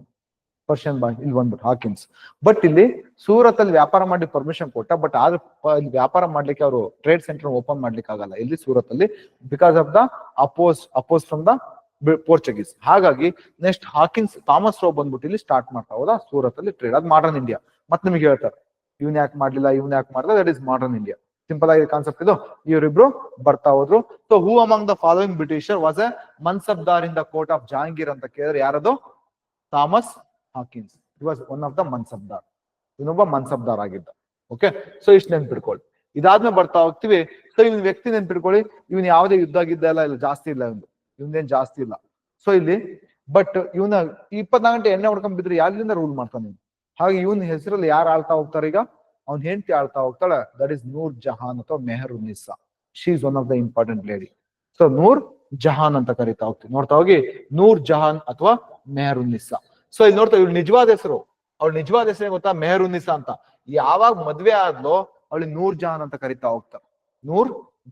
ಪರ್ಷಿಯನ್ ಬ್ಯಾಂಕ್ ಇಲ್ಲಿ ಬಂದ್ಬಿಟ್ಟು ಹಾಕಿನ್ಸ್ ಬಟ್ ಇಲ್ಲಿ ಸೂರತ್ ಅಲ್ಲಿ ವ್ಯಾಪಾರ ಮಾಡಿ ಪರ್ಮಿಷನ್ ಕೊಟ್ಟ ಬಟ್ ಆದ್ರೆ ಇಲ್ಲಿ ವ್ಯಾಪಾರ ಮಾಡ್ಲಿಕ್ಕೆ ಅವರು ಟ್ರೇಡ್ ಸೆಂಟರ್ ಓಪನ್ ಮಾಡ್ಲಿಕ್ಕೆ ಆಗಲ್ಲ ಇಲ್ಲಿ ಸೂರತ್ ಅಲ್ಲಿ because of the oppose oppose from the Portuguese ಹಾಗಾಗಿ ನೆಕ್ಸ್ಟ್ ಹಾಕಿನ್ಸ್ ಥಾಮಸ್ ರೋ ಬಂದ್ಬಿಟ್ಟು ಇಲ್ಲಿ ಸ್ಟಾರ್ಟ್ ಮಾಡ್ತಾ ಹೋದ. ಸೂರತ್ ಅಲ್ಲಿ ಟ್ರೇಡ್ ಅದು ಮಾಡರ್ನ್ ಇಂಡಿಯಾ ಮತ್ತೆ ನಿಮಗೆ ಹೇಳ್ತಾರೆ. ಇವ್ನ ಯಾಕೆ ಮಾಡ್ಲಿಲ್ಲ? ಇವ್ನ ಯಾಕೆ ಮಾಡಿಲ್ಲ that is modern India simple ಆಗಿ ಕಾನ್ಸೆಪ್ಟ್ ಇದು. ಇವರಿಬ್ರು ಬರ್ತಾ ಹೋದ್ರು. So who among the following Britisher was a mansabdar in the court of Jahangir ಅಂತ ಕೇಳಿದ್ರೆ ಯಾರದು? Thomas Hawkins was one of the mansabdar ಇನ್ನೊಬ್ಬ ಮನ್ಸಬ್ದಾರ್ ಆಗಿದ್ದ. ಓಕೆ ಸೊ ಇಷ್ಟು ನೆನ್ಪಿಟ್ಕೊಳ್ಳಿ. ಇದಾದ್ಮೇಲೆ ಬರ್ತಾ ಹೋಗ್ತೀವಿ. ಸೊ ಇವ್ನ ವ್ಯಕ್ತಿ ನೆನ್ಪಿಟ್ಕೊಳ್ಳಿ. ಇವನ್ ಯಾವುದೇ ಯುದ್ಧ ಗಿದ್ದ ಎಲ್ಲ ಇಲ್ಲ. ಜಾಸ್ತಿ ಇಲ್ಲ ಇವ್ನು ಇವ್ನೇನ್ ಜಾಸ್ತಿ ಇಲ್ಲ. ಸೊ ಇಲ್ಲಿ ಬಟ್ ಇವನ ಇಪ್ಪತ್ನಾಲ್ಕು ಗಂಟೆ ಎಣ್ಣೆ ಹೊಡ್ಕೊಂಡ್ ಬಿದ್ರೆ ಯಾರಿಂದ ರೂಲ್ ಮಾಡ್ತಾನೆ? ಹಾಗೆ ಇವನ್ ಹೆಸರಲ್ಲಿ ಯಾರು ಆಳ್ತಾ ಹೋಗ್ತಾರೆ ಈಗ? ಅವ್ನ ಹೆಂಡತಿ ಆಳ್ತಾ ಹೋಗ್ತಾಳೆ ದಟ್ ಇಸ್ ನೂರ್ ಜಹಾನ್ ಅಥವಾ Mehr Nisa she is one of the important lady so Noor Jahan ಅಂತ ಕರಿತಾ ಹೋಗ್ತೀವಿ ನೋಡ್ತಾ ಹೋಗಿ, ನೂರ್ ಜಹಾನ್ ಅಥವಾ ಮೆಹರ್ ಉನ್ನಿಸಾ ಸೊ ಇಲ್ಲಿ ನೋಡ್ತಾ ಇವ್ಳು ನಿಜವಾದ ಹೆಸರು. ಅವಳು ನಿಜವಾದ ಹೆಸರು ಗೊತ್ತಾ? ಮೆಹರ್ ಉನ್ನಿಸಾ ಅಂತ. ಯಾವಾಗ ಮದ್ವೆ ಆದ್ಲೋ ಅವಳಿಗೆ ನೂರ್ ಜಹಾನ್ ಅಂತ ಕರಿತಾ ಹೋಗ್ತಾರ ನೂರ್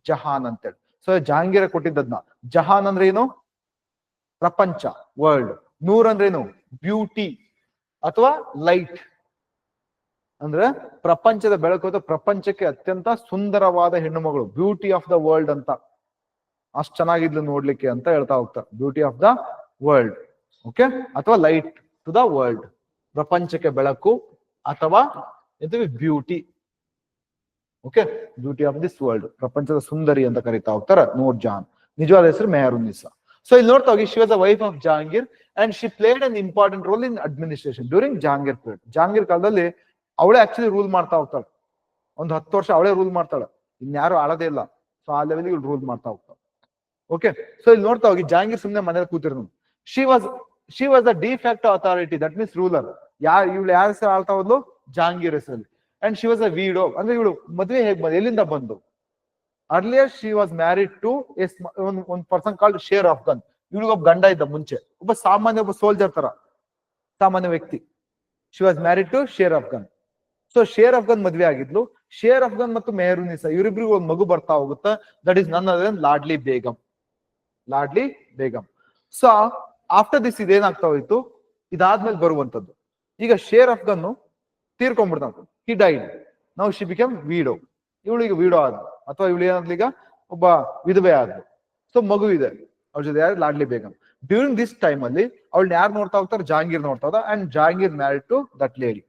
ಜಹಾನ್ ಅಂತೇಳಿ. ಸೊ ಜಹಾಂಗೀರ ಕೊಟ್ಟಿದ್ದದ್ನ. ಜಹಾನ್ ಅಂದ್ರೆ ಏನು? ಪ್ರಪಂಚ ವರ್ಲ್ಡ್ ನೂರ್ ಅಂದ್ರೆ ಏನು? ಬ್ಯೂಟಿ ಅಥವಾ ಲೈಟ್ ಅಂದ್ರೆ ಪ್ರಪಂಚದ ಬೆಳಕು ಪ್ರಪಂಚಕ್ಕೆ ಅತ್ಯಂತ ಸುಂದರವಾದ ಹೆಣ್ಣು ಮಗಳು ಬ್ಯೂಟಿ ಆಫ್ ದ ವರ್ಲ್ಡ್ ಅಂತ. ಅಷ್ಟ್ ಚೆನ್ನಾಗಿದ್ಲು ನೋಡ್ಲಿಕ್ಕೆ ಅಂತ ಹೇಳ್ತಾ ಹೋಗ್ತಾರೆ. Beauty of the world okay ಅಥವಾ ಲೈಟ್ ಟು ದ ವರ್ಲ್ಡ್ ಪ್ರಪಂಚಕ್ಕೆ ಬೆಳಕು ಅಥವಾ ಎಂತೀವಿ beauty okay beauty of this world ಪ್ರಪಂಚದ ಸುಂದರಿ ಅಂತ ಕರಿತಾ ಹೋಗ್ತಾರೆ ನೂರ್ ಜಾನ್. ನಿಜವಾದ ಹೆಸರು ಮೆಹರ್ ಉನ್ನಿಸಾ ಸೊ ಇಲ್ಲಿ ನೋಡ್ತಾ ಹೋಗಿ she was the wife of Jahangir and she played an important role in administration during Jahangir period Jahangir ಕಾಲದಲ್ಲಿ ಅವಳೇ ಆಕ್ಚುಲಿ ರೂಲ್ ಮಾಡ್ತಾ ಹೋಗ್ತಾಳೆ. ಒಂದು ಹತ್ತು ವರ್ಷ ಅವಳೇ ರೂಲ್ ಮಾಡ್ತಾಳೆ. ಇನ್ಯಾರು ಆಳೋದೇ ಇಲ್ಲ. ಸೊ ಆ ಲೆವೆಲ್ಗೆ ರೂಲ್ ಮಾಡ್ತಾ ಹೋಗ್ತಾಳೆ. ಓಕೆ ಸೊ ಇಲ್ಲಿ ನೋಡ್ತಾ ಹೋಗಿ ಜಹಾಂಗೀರ್ ಸುಮ್ನೆ ಮನೇಲಿ ಕೂತಿರೋನು she was she was the de facto authority that means ruler ಯಾರು, ಇವಳು ಯಾರ ಹೆಸರು ಆಳ್ತಾ ಹೋದ್ಲು? ಜಹಾಂಗೀರ್ ಹೆಸರಲ್ಲಿ. And she was a widow ಅಂದ್ರೆ ಇವಳು ಮದ್ವೆ ಹೇಗ್ ಬಂದು, ಎಲ್ಲಿಂದ ಬಂದು? Earlier she was married to S ಒಂದ್ ಪರ್ಸನ್ ಕಾಲ್ಡ್ ಶೇರ್ ಅಫ್ಘಾನ್ ಇವಳಿಗೊಬ್ಬ ಗಂಡ ಇದ್ದ ಮುಂಚೆ. ಒಬ್ಬ ಸಾಮಾನ್ಯ, ಒಬ್ಬ ಸೋಲ್ಜರ್ ತರ. ಸಾಮಾನ್ಯ ವ್ಯಕ್ತಿ. She was married to Sher Afghan so Sher Afghan ಮದ್ವೆ ಆಗಿದ್ಲು. ಶೇರ್ ಅಫ್ಘಾನ್ ಮತ್ತು ಮೆಹರುನಿಸಾ ಇವರಿಬ್ರಿಗೂ ಒಂದು ಮಗು ಬರ್ತಾ ಹೋಗುತ್ತಾ. That is none other Ladli Begum. Ladli Begum. So after this ಇದೇನಾಗ್ತಾ ಹೋಯ್ತು? ಇದಾದ್ಮೇಲೆ ಬರುವಂತದ್ದು ಈಗ ಶೇರ್ ಅಫ್ಘಾನ್ ತೀರ್ಕೊಂಡ್ಬಿಡ್ತಾನ ಹಿ ಡೈಡ್ ನಾವು ಶಿ ಬಿಕಮ್ ವೀಡೋ ಇವಳಿಗೆ ವೀಡೋ ಆದ ಅಥವಾ ಇವಳು ಏನಾದ್ಲು ಈಗ? ಒಬ್ಬ ವಿಧವೆ ಆದ್ಲು. ಸೊ ಮಗು ಇದೆ. ಅವ್ರ ಜೊತೆ ಯಾರು? Ladli Begum. During this time ಅಲ್ಲಿ ಅವಳನ್ನ ಯಾರು ನೋಡ್ತಾ ಹೋಗ್ತಾರೆ? ಜಹಾಂಗೀರ್ ನೋಡ್ತಾ ಹೋದ. And Jahangir married to that lady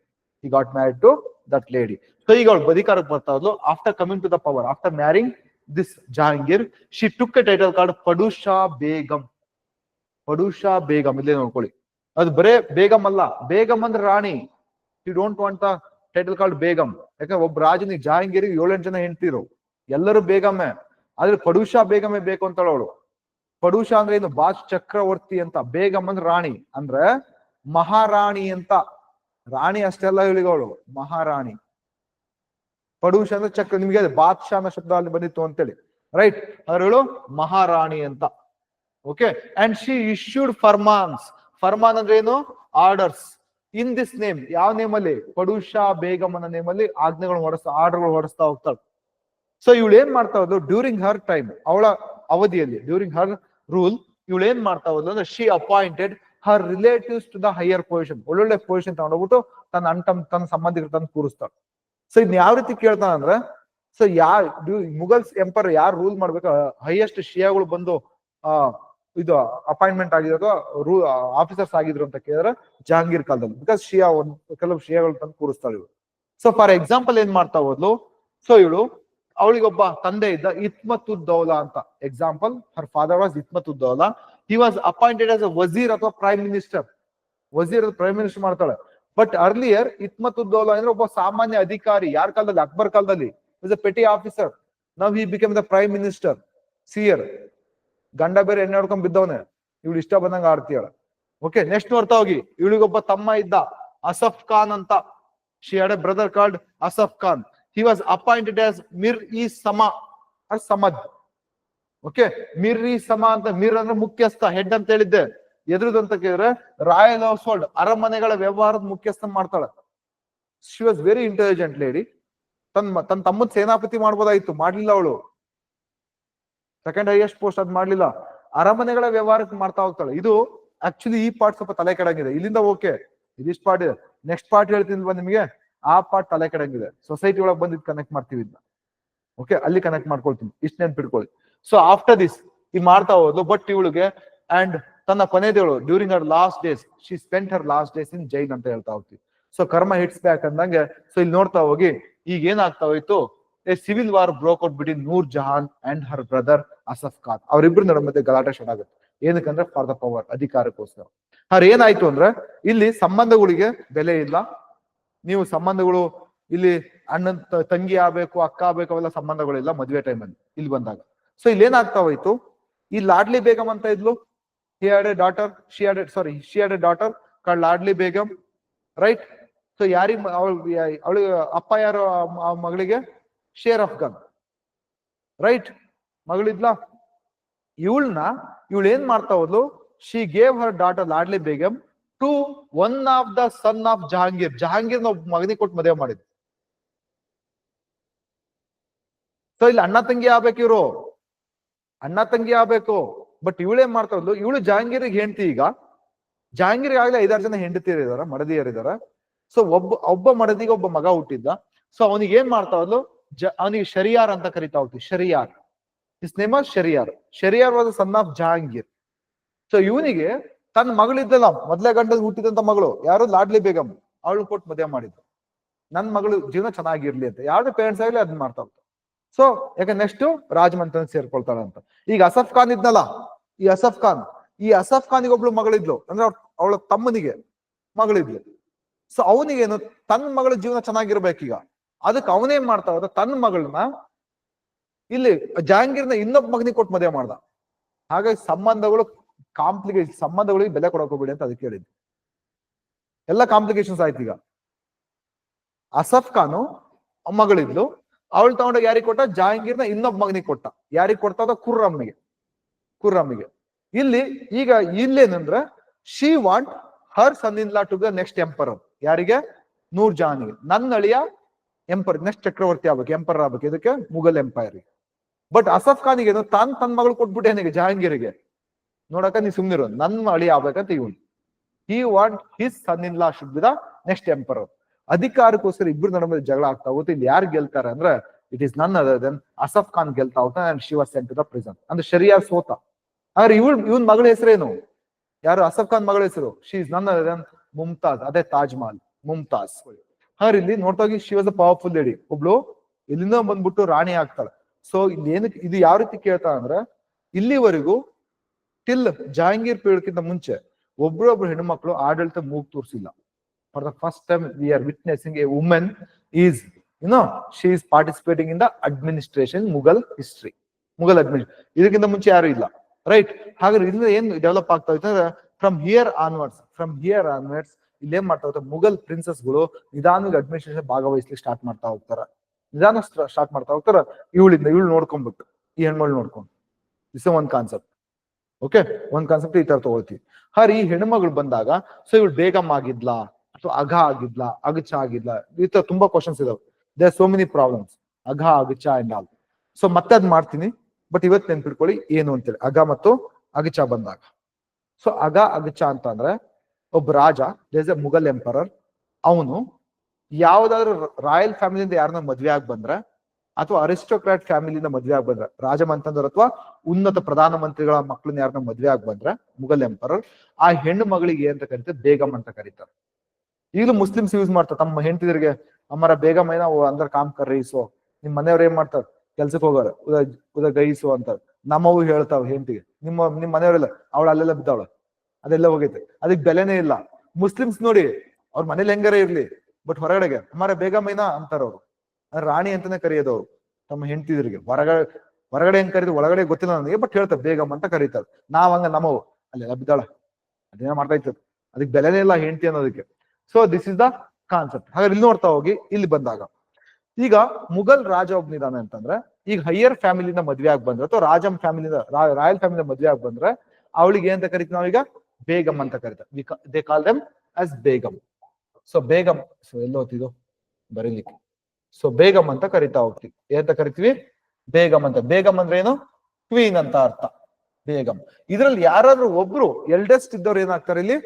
he got married to that lady so ಈಗ ಅವಳು ಬದಿಕಾರಕ್ಕೆ ಬರ್ತಾ ಇದ್ಲು. After coming to the power after marrying this Jahangir she took a title card Padshah Begum Padshah Begum ಇಲ್ಲೇ ನೋಡ್ಕೊಳ್ಳಿ. ಅದು ಬರೇ ಬೇಗಂ ಅಲ್ಲ. ಬೇಗಂ ಅಂದ್ರೆ ರಾಣಿ. You don't want the title card Begum ಯಾಕಂದ್ರೆ ಒಬ್ಬ ರಾಜನಿಗೆ ಜಹಾಂಗೀರಿಗೆ ಏಳೆಂಟು ಜನ ಹೆಂಡ್ತಿರು ಎಲ್ಲರೂ ಬೇಗಮ್ಮೆ ಆದ್ರೆ ಪಡುಷಾ ಬೇಗಮೇ ಬೇಕು ಅಂತಾಳ ಅವಳು. ಪಡುಷಾ ಅಂದ್ರೆ ಏನು ಬಾಜ್ ಚಕ್ರವರ್ತಿ ಅಂತ. ಬೇಗಂ ಅಂದ್ರೆ ರಾಣಿ. ಅಂದ್ರೆ ಮಹಾರಾಣಿ ಅಂತ. ರಾಣಿ ಅಷ್ಟೆಲ್ಲ ಇವಳಿಗಳು, ಮಹಾರಾಣಿ. ಪಡುಷ ಅಂದ್ರೆ ಚಕ್ರ ನಿಮ್ಗೆ ಬಾದ್ಶಾ ಅನ್ನೋ ಶಬ್ದ ಅಲ್ಲಿ ಬಂದಿತ್ತು ಅಂತೇಳಿ. ರೈಟ್ ಅವ್ರು ಮಹಾರಾಣಿ ಅಂತ. ಓಕೆ ಅಂಡ್ ಶಿ ಇಶ್ಯೂಡ್ ಫರ್ಮಾನ್ಸ್ ಫರ್ಮಾನ್ ಅಂದ್ರೆ ಏನು? ಆರ್ಡರ್ಸ್ ಇನ್ ದಿಸ್ ನೇಮ್ ಯಾವ ನೇಮ್ ಅಲ್ಲಿ? ಪಡುಷ ಬೇಗಮ್ ನೇಮ್ ಅಲ್ಲಿ ಆಜ್ಞೆಗಳು ಹೊಡಿಸ್ತಾ ಆರ್ಡರ್ಗಳು ಹೊಡಿಸ್ತಾ ಹೋಗ್ತಾಳೆ. ಸೊ ಇವಳು ಏನ್ ಮಾಡ್ತಾ ಹೋದ್ಲು? ಡ್ಯೂರಿಂಗ್ ಹರ್ ಟೈಮ್ ಅವಳ ಅವಧಿಯಲ್ಲಿ ಡ್ಯೂರಿಂಗ್ ಹರ್ ರೂಲ್ ಇವಳು ಏನ್ ಮಾಡ್ತಾ ಹೋದ್ಲು ಅಂದ್ರೆ she appointed her relatives to the higher position ಒಳ್ಳೊಳ್ಳೆ ಪೊಸಿಷನ್ ತಗೊಂಡೋಗ್ಬಿಟ್ಟು ತನ್ನ ಅಣ್ಣ ತನ್ನ ಸಂಬಂಧಿಕರು ತಂದು ಕೂರಿಸ್ತಾಳೆ. ಸೊ ಇದ್ ಯಾವ ರೀತಿ ಕೇಳ್ತಾನ ಅಂದ್ರೆ ಸೊ ಯಾರ್ ಮುಗಲ್ಸ್ ಎಂಪರ್ ಯಾರು ರೂಲ್ ಮಾಡ್ಬೇಕು? ಹೈಯೆಸ್ಟ್ ಶಿಯಾಗಳು ಬಂದು, ಆ, ಇದು ಅಪಾಯಿಂಟ್ಮೆಂಟ್ ಆಗಿರೋ ರೂ ಆಫೀಸರ್ಸ್ ಆಗಿದ್ರು ಅಂತ ಕೇಳಿದ್ರೆ ಜಹಾಂಗೀರ್ ಕಾಲದಲ್ಲಿ. ಬಿಕಾಸ್ ಶಿಯಾ ಒಂದ್ ಕೆಲವು ಶಿಯಾಗಳು ತಂದು ಕೂರಿಸ್ತಾಳೆ ಇವಳು ಸೊ ಫಾರ್ ಎಕ್ಸಾಂಪಲ್ ಏನ್ ಮಾಡ್ತಾ ಹೋದ್ಲು? ಸೊ ಇವಳು, ಅವಳಿಗೊಬ್ಬ ತಂದೆ ಇದ್ದ ಇತ್ಮತ್ ಉದ್ದೌಲಾ ಅಂತ. Example her father was Itimad-ud-Daulah he was appointed as a wazir ಅಥವಾ prime minister wazir prime minister ಮಾಡ್ತಾಳೆ. ಬಟ್ ಅರ್ಲಿಯರ್ ಇತ್ಮತುದ್ದೌಲಾ ಅಂದ್ರೆ ಒಬ್ಬ ಸಾಮಾನ್ಯ ಅಧಿಕಾರಿ, ಯಾರ ಕಾಲದಲ್ಲಿ? ಅಕ್ಬರ್ ಕಾಲದಲ್ಲಿ. ಇಸ್ ಅ ಪೆಟಿ ಆಫೀಸರ್ ನಾವ್ he become the prime minister ಸಿಯರ್ ಗಂಡ ಬೇರೆ ಎಣ್ಣೆ ಹೊಡ್ಕೊಂಡ್ ಬಿದ್ದವನೆ. ಇವಳು ಇಷ್ಟ ಬಂದಂಗ ಆಡ್ತೀಯಾಳ. ಓಕೆ ನೆಕ್ಸ್ಟ್ ಬರ್ತಾ ಹೋಗಿ. ಇವಳಿಗೊಬ್ಬ ತಮ್ಮ ಇದ್ದ ಅಸಫ್ ಖಾನ್ ಅಂತ. She had a brother called Asaf Khan. He was appointed as Mir i ಸಮ ಸಮದ್ ಓಕೆ? ಮಿರ್ರಿ ಸಮ ಅಂತ, ಮಿರ್ ಅಂದ್ರೆ ಮುಖ್ಯಸ್ಥ, ಹೆಡ್ ಅಂತ ಹೇಳಿದ್ದೆ. ಎದುರುದು ಅಂತ ಕೇಳಿದ್ರೆ, ರಾಯಲ್ ಹೌಸ್ ಹೋಲ್ಡ್ ಅರಮನೆಗಳ ವ್ಯವಹಾರದ ಮುಖ್ಯಸ್ಥ ಮಾಡ್ತಾಳೆ. She was very intelligent lady ತನ್ನ ತನ್ನ ತಮ್ಮದ್ ಸೇನಾಪತಿ ಮಾಡ್ಬೋದಾಯ್ತು, ಮಾಡ್ಲಿಲ್ಲ ಅವಳು. ಸೆಕೆಂಡ್ ಹೈಯೆಸ್ಟ್ ಪೋಸ್ಟ್ ಅದ್ ಮಾಡ್ಲಿಲ್ಲ. ಅರಮನೆಗಳ ವ್ಯವಹಾರಕ್ಕೆ ಮಾಡ್ತಾ ಹೋಗ್ತಾಳೆ. ಇದು ಆಕ್ಚುಲಿ ಈ ಪಾರ್ಟ್ ಸ್ವಲ್ಪ ತಲೆ ಕೆಡಂಗಿದೆ. ಇಲ್ಲಿಂದ ಓಕೆ ಇದಿಷ್ಟು ಪಾರ್ಟ್ ನೆಕ್ಸ್ಟ್ ಪಾರ್ಟ್ ಹೇಳ್ತೀನಿ ನಿಮಗೆ. ಆ ಪಾರ್ಟ್ ತಲೆ ಕೆಡಂಗಿದೆ. ಸೊಸೈಟಿ ಒಳಗೆ ಬಂದಿದ್ ಕನೆಕ್ಟ್ ಮಾಡ್ತೀವಿ ಇದನ್ನ ಓಕೆ ಅಲ್ಲಿ ಕನೆಕ್ಟ್ ಮಾಡ್ಕೊಳ್ತೀನಿ. ಇಷ್ಟ ನೆನ್ಪಿಟ್ಕೊಳ್ಳಿ. ಸೊ ಆಫ್ಟರ್ ದಿಸ್ ಈ ಮಾಡ್ತಾ ಹೋದ್ಲು ಬಟ್ ಇವಳಿಗೆ ಅಂಡ್ ತನ್ನ ಕೊನೆದೇಳು during her last days she spent her last days in jail ಅಂತ ಹೇಳ್ತಾ ಹೋಗ್ತೀವಿ. ಸೊ ಕರ್ಮ ಹಿಟ್ಸ್ ಬ್ಯಾಕ್ ಅಂದಂಗೆ ಸೊ ಇಲ್ಲಿ ನೋಡ್ತಾ ಹೋಗಿ, ಈಗ ಏನಾಗ್ತಾ ಹೋಯ್ತು a civil war broke out between Nur Jahan and her brother Asaf Khan ಅವರಿಬ್ರು ನಡುವೆ ಮಧ್ಯೆ ಗಲಾಟೆ ಸ್ಟಾರ್ಟ್ ಆಗುತ್ತೆ. ಏನಕ್ಕಂದ್ರೆ ಫಾರ್ ದ ಪವರ್ ಅಧಿಕಾರಕ್ಕೋಸ್ಕರ. ಅವ್ರ ಏನಾಯ್ತು ಅಂದ್ರೆ, ಇಲ್ಲಿ ಸಂಬಂಧಗಳಿಗೆ ಬೆಲೆ ಇಲ್ಲ. ನೀವು ಸಂಬಂಧಗಳು, ಇಲ್ಲಿ ಅಣ್ಣನ್ ತಂಗಿ ಆಗ್ಬೇಕು, ಅಕ್ಕ ಆಗ್ಬೇಕು, ಅವೆಲ್ಲ ಸಂಬಂಧಗಳಿಲ್ಲ ಮದ್ವೆ ಟೈಮಲ್ಲಿ ಇಲ್ಲಿ ಬಂದಾಗ. ಸೊ ಇಲ್ಲಿ ಏನಾಗ್ತಾ ಹೋಯ್ತು? ಈ ಲಾಡ್ಲಿ ಬೇಗಂ ಅಂತ ಇದ್ಲು. He had a daughter she had sorry she had a daughter call Ladli Begum right so ಯಾರಿ ಅವಳು ಅವಳಿಗೆ ಅಪ್ಪ ಯಾರು, ಆ ಮಗಳಿಗೆ? ಶೇರ್ ಅಫ್ಘಾನ್ ರೈಟ್ ಮಗಳಿದ್ಲಾ? ಇವಳನ್ನ, ಇವಳು ಏನ್ ಮಾಡ್ತಾ ಹೋದ್ಲು? She gave her daughter Ladli Begum to one of the son of Jahangir Jahangir ಒಬ್ಬ ಮಗನಿಗೆ ಕೊಟ್ಟು ಮದುವೆ ಮಾಡಿದ್ರು ಸೊ ಇಲ್ಲಿ ಅಣ್ಣ ತಂಗಿ ಆಗ್ಬೇಕು ಇವ್ರು. ಅಣ್ಣ ತಂಗಿ ಆಗ್ಬೇಕು ಬಟ್ ಇವಳೇ ಮಾಡ್ತಾ ಇದ್ಲು ಇವಳು ಜಹಾಂಗೀರಿಗೆ ಹೆಂಡತಿ ಈಗ. ಜಹಾಂಗೀರಿಗೆ ಆಗ್ಲೇ ಐದಾರು ಜನ ಹೆಂಡತಿಯರಿದಾರ ಮಡದಿಯರಿದಾರ ಸೊ ಒಬ್ಬ ಒಬ್ಬ ಮಡದಿಗೆ ಒಬ್ಬ ಮಗ ಹುಟ್ಟಿದ್ದ. ಸೊ ಅವನಿಗೆ ಏನ್ ಮಾಡ್ತಾ ಇದ್ಲು ಜ, ಅವನಿಗೆ ಶರಿಯಾರ್ ಅಂತ ಕರಿತಾ ಹೋಗ್ತೀವಿ Shahryar. Is name Shahryar. Shahryar was son of Jahangir. So ಇವನಿಗೆ ತನ್ನ ಮಗಳಿದ್ದಲ್ಲ ಮೊದ್ಲೇ ಗಂಡದ ಹುಟ್ಟಿದಂತ ಮಗಳು, ಯಾರು? ಲಾಡ್ಲಿ ಬೇಗಂ. ಅವಳು ಕೊಟ್ಟು ಮದುವೆ ಮಾಡಿದ್ರು ನನ್ ಮಗಳು ಜೀವನ ಚೆನ್ನಾಗಿರ್ಲಿ ಅಂತ. ಯಾರು ಪೇರೆಂಟ್ಸ್ ಆಗ್ಲಿ ಅದನ್ನ ಮಾಡ್ತಾ ಸೊ ಯಾಕೆ ನೆಕ್ಸ್ಟ್ ರಾಜಮಂತ್ರ ಸೇರ್ಕೊಳ್ತಾಳೆ ಅಂತ. ಈಗ ಅಸಫ್ ಖಾನ್ ಇದ್ನಲ್ಲ, ಈ ಅಸಫ್ ಖಾನ್, ಈ ಅಸಫ್ ಖಾನಿಗೆ ಒಬ್ಳು ಮಗಳಿದ್ಲು, ಅಂದ್ರೆ ಅವಳ ತಮ್ಮನಿಗೆ ಮಗಳಿದ್ಲು. ಸೊ ಅವನಿಗೇನು, ತನ್ನ ಮಗಳ ಜೀವನ ಚೆನ್ನಾಗಿರ್ಬೇಕೀಗ. ಅದಕ್ಕೆ ಅವನೇನ್ ಮಾಡ್ತಾ ಹೋದ, ತನ್ನ ಮಗಳನ್ನ ಇಲ್ಲಿ ಜಹಾಂಗೀರ್ನ ಇನ್ನೊಬ್ಬ ಮಗನಿಗೆ ಕೊಟ್ಟು ಮದುವೆ ಮಾಡ್ದ. ಹಾಗಾಗಿ ಸಂಬಂಧಗಳು ಕಾಂಪ್ಲಿಕೇಶನ್ ಸಂಬಂಧಗಳಿಗೆ ಬೆಲೆ ಕೊಡಕ್ ಅಂತ ಅದಕ್ಕೆ ಹೇಳಿದ್ವಿ ಎಲ್ಲ ಕಾಂಪ್ಲಿಕೇಶನ್ಸ್ ಆಯ್ತು ಈಗ. ಅಸಫ್ ಖಾನು ಮಗಳಿದ್ಲು ಅವಳು ತಗೊಂಡೋಗಿ ಯಾರಿಗೆ ಕೊಟ್ಟ? ಜಹಾಂಗೀರ್ನ ಇನ್ನೊಬ್ಬ ಮಗನಿಗೆ ಕೊಟ್ಟ. ಯಾರಿಗೆ ಕೊಡ್ತ ಹೋದ ಕುರ್ರಮ್ಮಿಗೆ. ಕುರ್ರಮ್ಮಿಗೆ. ಇಲ್ಲಿ ಈಗ ಇಲ್ಲೇನಂದ್ರ ಶಿ ವಾಂಟ್ ಹರ್ ಸನ್ನಿಂದ್ಲಾ ಟು ದ ನೆಕ್ಸ್ಟ್ ಎಂಪರರ್ ಯಾರಿಗೆ? ನೂರ್ ಜಹಾನ್ಗೆ ನನ್ನ ಅಳಿಯ ಎಂಪರ್ ನೆಕ್ಸ್ಟ್ ಚಕ್ರವರ್ತಿ ಆಗ್ಬೇಕು ಎಂಪರ್ ಆಗ್ಬೇಕು. ಇದಕ್ಕೆ ಮುಘಲ್ ಎಂಪೈರ್ ಬಟ್ ಅಸಫ್ ಖಾನಿಗೆ ಏನು? ತಾನ್ ತನ್ನ ಮಗಳು ಕೊಟ್ಬಿಟ್ಟೆ ನನಗೆ ಜಹಾಂಗೀರಿಗೆ? ನೋಡಕ ನೀ ಸುಮ್ನಿರೋ. ನನ್ನ ಅಳಿ ಆಗ್ಬೇಕಂತ ಇವನು. He want his son in be the next emperor ಅಧಿಕಾರಕ್ಕೋಸ್ಕರ ಇಬ್ರು ನಡುವೆ ಜಗಳ ಆಗ್ತಾ ಹೋಗುತ್ತೆ. ಇಲ್ಲಿ ಯಾರು ಗೆಲ್ತಾರೆ ಅಂದ್ರೆ it is none other than Asaf Khan ಗೆಲ್ತಾ ಹೋಗ್ತಾನೆ and she was sent the prison ಅಂದ್ರೆ ಶರಿಯಾ ಸೋತ. ಆದ್ರೆ ಇವಳು, ಇವನ್ ಮಗಳ ಹೆಸರೇನು ಯಾರು? ಅಸಫ್ ಖಾನ್ ಮಗಳ ಹೆಸರು. She is none other than Mumtaz ಅದೇ ತಾಜ್ ಮಹಲ್ ಮುಮ್ತಾಜ್ ಹಾಗೆ ಇಲ್ಲಿ ನೋಡ್ತಾ ಹೋಗಿ she was a powerful lady ಒಬ್ಳು ಇಲ್ಲಿಂದ ಬಂದ್ಬಿಟ್ಟು ರಾಣಿ ಆಗ್ತಾಳೆ. ಸೊ ಇಲ್ಲಿ ಏನಕ್ಕೆ, ಇದು ಯಾವ ರೀತಿ ಕೇಳ್ತಾ ಅಂದ್ರೆ, ಇಲ್ಲಿವರೆಗೂ ಟಿಲ್ ಜಹಾಂಗೀರ್ ಪೀರಿಯಡ್ಕಿಂತ ಮುಂಚೆ ಒಬ್ರೊಬ್ರು ಹೆಣ್ಮಕ್ಳು ಆಡಳಿತ ಮೂಗ್ ತೋರಿಸಿಲ್ಲ. For the first time we are witnessing a women is you know she is participating in the administration mughal history mughal administration ಇದಕ್ಕಿಂತ ಮುಂಚೆ ಯಾರು ಇಲ್ಲ ರೈಟ್ ಹಾಗಾದ್ರೆ ಇದರಿಂದ ಏನ್ ಡೆವಲಪ್ ಆಗ್ತಾ ಇತ್ತು from here onwards from here onwards ಇಲ್ಲಿ ಏನ್ ಮಾಡ್ತಾ ಹೋಗ್ತಾರೆ ಮುಘಲ್ ಪ್ರಿನ್ಸಸ್ಗಳು ನಿಧಾನವಾಗಿ ಅಡ್ಮಿನಿಸ್ಟ್ರೇಷನ್ ಭಾಗವಹಿಸ್ಲಿಕ್ಕೆ ಸ್ಟಾರ್ಟ್ ಮಾಡ್ತಾ ಹೋಗ್ತಾರೆ. ನಿಧಾನ ಸ್ಟಾರ್ಟ್ ಮಾಡ್ತಾ ಹೋಗ್ತಾರೆ. ಇವಳಿಂದ ಇವಳು ನೋಡ್ಕೊಂಡ್ಬಿಟ್ಟು, ಈ ಹೆಣ್ಮಗಳು ನೋಡ್ಕೊಂಡು. ಇಸ್ ಒಂದ್ ಕಾನ್ಸೆಪ್ಟ್ ಓಕೆ ಒಂದ್ ಕಾನ್ಸೆಪ್ಟ್ ಈ ತರ ತಗೊಳ್ತೀವಿ. ಹರ್ ಈ ಹೆಣ್ಮಗಳು ಬಂದಾಗ ಸೊ ಇವಳು ಬೇಗಮ್ ಆಗಿದ್ಲಾ? ಅಥವಾ ಅಘ ಆಗಿದ್ಲಾ, ಅಗಚ ಆಗಿದ್ಲಾ, ಈ ತರ ತುಂಬಾ ಕ್ವಶನ್ಸ್ ಇದಾವೆ. They so many problems ಅಘ, ಅಗಚ and all so ಮತ್ತೆ ಅದ್ ಮಾಡ್ತೀನಿ ಬಟ್ ಇವತ್ತು ನೆನ್ಪಿಟ್ಕೊಳ್ಳಿ ಏನು ಅಂತೇಳಿ. ಅಘ ಮತ್ತು ಅಗಚ ಬಂದಾಗ. ಸೊ ಅಘ, ಅಗಚ ಅಂತ ಅಂದ್ರೆ ಒಬ್ಬ ರಾಜ ದೇಸ್ ಎ ಮುಘಲ್ ಎಂಪರರ್ ಅವನು ಯಾವ್ದಾದ್ರು ರಾಯಲ್ ಫ್ಯಾಮಿಲಿಯಿಂದ ಯಾರನ್ನ ಮದ್ವೆ ಆಗಿ ಬಂದ್ರೆ, ಅಥವಾ ಅರಿಸ್ಟೋಕ್ರಾಟ್ ಫ್ಯಾಮಿಲಿಯಿಂದ ಮದ್ವೆ ಆಗಿ ಬಂದ್ರೆ ರಾಜಮಂತಂದ್ರ ಅಥವಾ ಉನ್ನತ ಪ್ರಧಾನ ಮಂತ್ರಿಗಳ ಮಕ್ಕಳನ್ನ ಯಾರನ್ನ ಮದ್ವೆ ಆಗಿ ಬಂದ್ರೆ ಮುಘಲ್ ಎಂಪರರ್ ಆ ಹೆಣ್ಣು ಮಗಳಿಗೆ ಅಂತ ಕರೀತಾರೆ? ಬೇಗಮ್ ಅಂತ ಕರೀತಾರೆ. ಈಗಲೂ ಮುಸ್ಲಿಮ್ಸ್ ಯೂಸ್ ಮಾಡ್ತಾರೆ. ತಮ್ಮ ಹೆಂಡತಿದ್ರಿಗೆ, ಅಮ್ಮರ ಬೇಗ ಮೈನ ಅಂದ್ರೆ ಕಾಮ್ ಕರ್ರೈಸು ನಿಮ್ ಮನೆಯವ್ರು ಏನ್ ಮಾಡ್ತಾರೆ? ಕೆಲ್ಸಕ್ಕೆ ಹೋಗೋರು ಉದ ಉದ ಗೈಸು ಅಂತ ನಮ್ಮವು ಹೇಳ್ತಾವ ಹೆಂಡತಿಗೆ. ನಿಮ್ಮ ನಿಮ್ ಮನೆಯವರೆಲ್ಲ ಅವಳು ಅಲ್ಲೆಲ್ಲ ಬಿದ್ದಾವಳ ಅದೆಲ್ಲ ಹೋಗೈತೆ. ಅದಕ್ಕೆ ಬೆಲೆನೇ ಇಲ್ಲ. ಮುಸ್ಲಿಮ್ಸ್ ನೋಡಿ, ಅವ್ರ ಮನೇಲಿ ಹೆಂಗಾರ ಇರ್ಲಿ, ಬಟ್ ಹೊರಗಡೆಗೆ, ಅಮ್ಮರ ಬೇಗಮೈನ ಅಂತಾರ ಅವ್ರು. ಅಂದ್ರೆ ರಾಣಿ ಅಂತಾನೆ ಕರೆಯೋದವ್ರು, ತಮ್ಮ ಹೆಂಡತಿದ್ರಿಗೆ. ಹೊರಗಡೆ ಹೊರಗಡೆ ಹೆಂಗ್ ಕರೀತಾರೆ ಒಳಗಡೆ ಗೊತ್ತಿಲ್ಲ ನನಗೆ, ಬಟ್ ಹೇಳ್ತಾರೆ ಬೇಗಮ್ ಅಂತ ಕರೀತಾರೆ. ನಾವ್ ಹಂಗ ನಮ್ಮವು. ಅಲ್ಲೆಲ್ಲ ಬಿದ್ದಾಳ. ಅದೇನೋ ಮಾಡ್ತಾ ಇತ್ತು. ಅದಕ್ಕೆ ಬೆಲೆನೇ ಇಲ್ಲ ಹೆಂಡತಿ ಅನ್ನೋದಕ್ಕೆ. So this is the concept ಹಾಗಾದ್ರೆ ಇಲ್ಲಿ ನೋಡ್ತಾ ಹೋಗಿ, ಇಲ್ಲಿ ಬಂದಾಗ. ಈಗ ಮುಘಲ್ ರಾಜ ಒಬ್ನಿದಾನೆ ಅಂತಂದ್ರೆ, ಈಗ ಹೈಯರ್ ಫ್ಯಾಮಿಲಿಯಿಂದ ಮದ್ವೆ ಆಗಿ ಬಂದ್ರೆ, ಅಥವಾ ರಾಜಂ ಫ್ಯಾಮಿಲಿಯಿಂದ ರಾಯಲ್ ಫ್ಯಾಮಿಲಿ ಮದ್ವೆ ಆಗಿ ಬಂದ್ರೆ, ಅವಳಿಗೆ ಏನಂತ ಕರಿತೀವಿ ನಾವೀಗ? ಬೇಗಮ್ ಅಂತ ಕರಿತಾರೆ they call them as Begum so Begum so ಎಲ್ಲೋತಿದು ಬರೀಲಿಕ್ಕೆ. ಸೊ ಬೇಗಮ್ ಅಂತ ಕರಿತಾ ಹೋಗ್ತಿವಿ. ಏನಂತ ಕರಿತೀವಿ? ಬೇಗಮ್ ಅಂತ. ಬೇಗಮ್ ಅಂದ್ರೆ ಏನು? ಕ್ವೀನ್ ಅಂತ ಅರ್ಥ. ಬೇಗಂ ಇದ್ರಲ್ಲಿ ಯಾರಾದ್ರೂ ಒಬ್ರು ಎಲ್ಡೆಸ್ಟ್ ಇದ್ದವ್ರು ಏನಾಗ್ತಾರೆ ಇಲ್ಲಿ?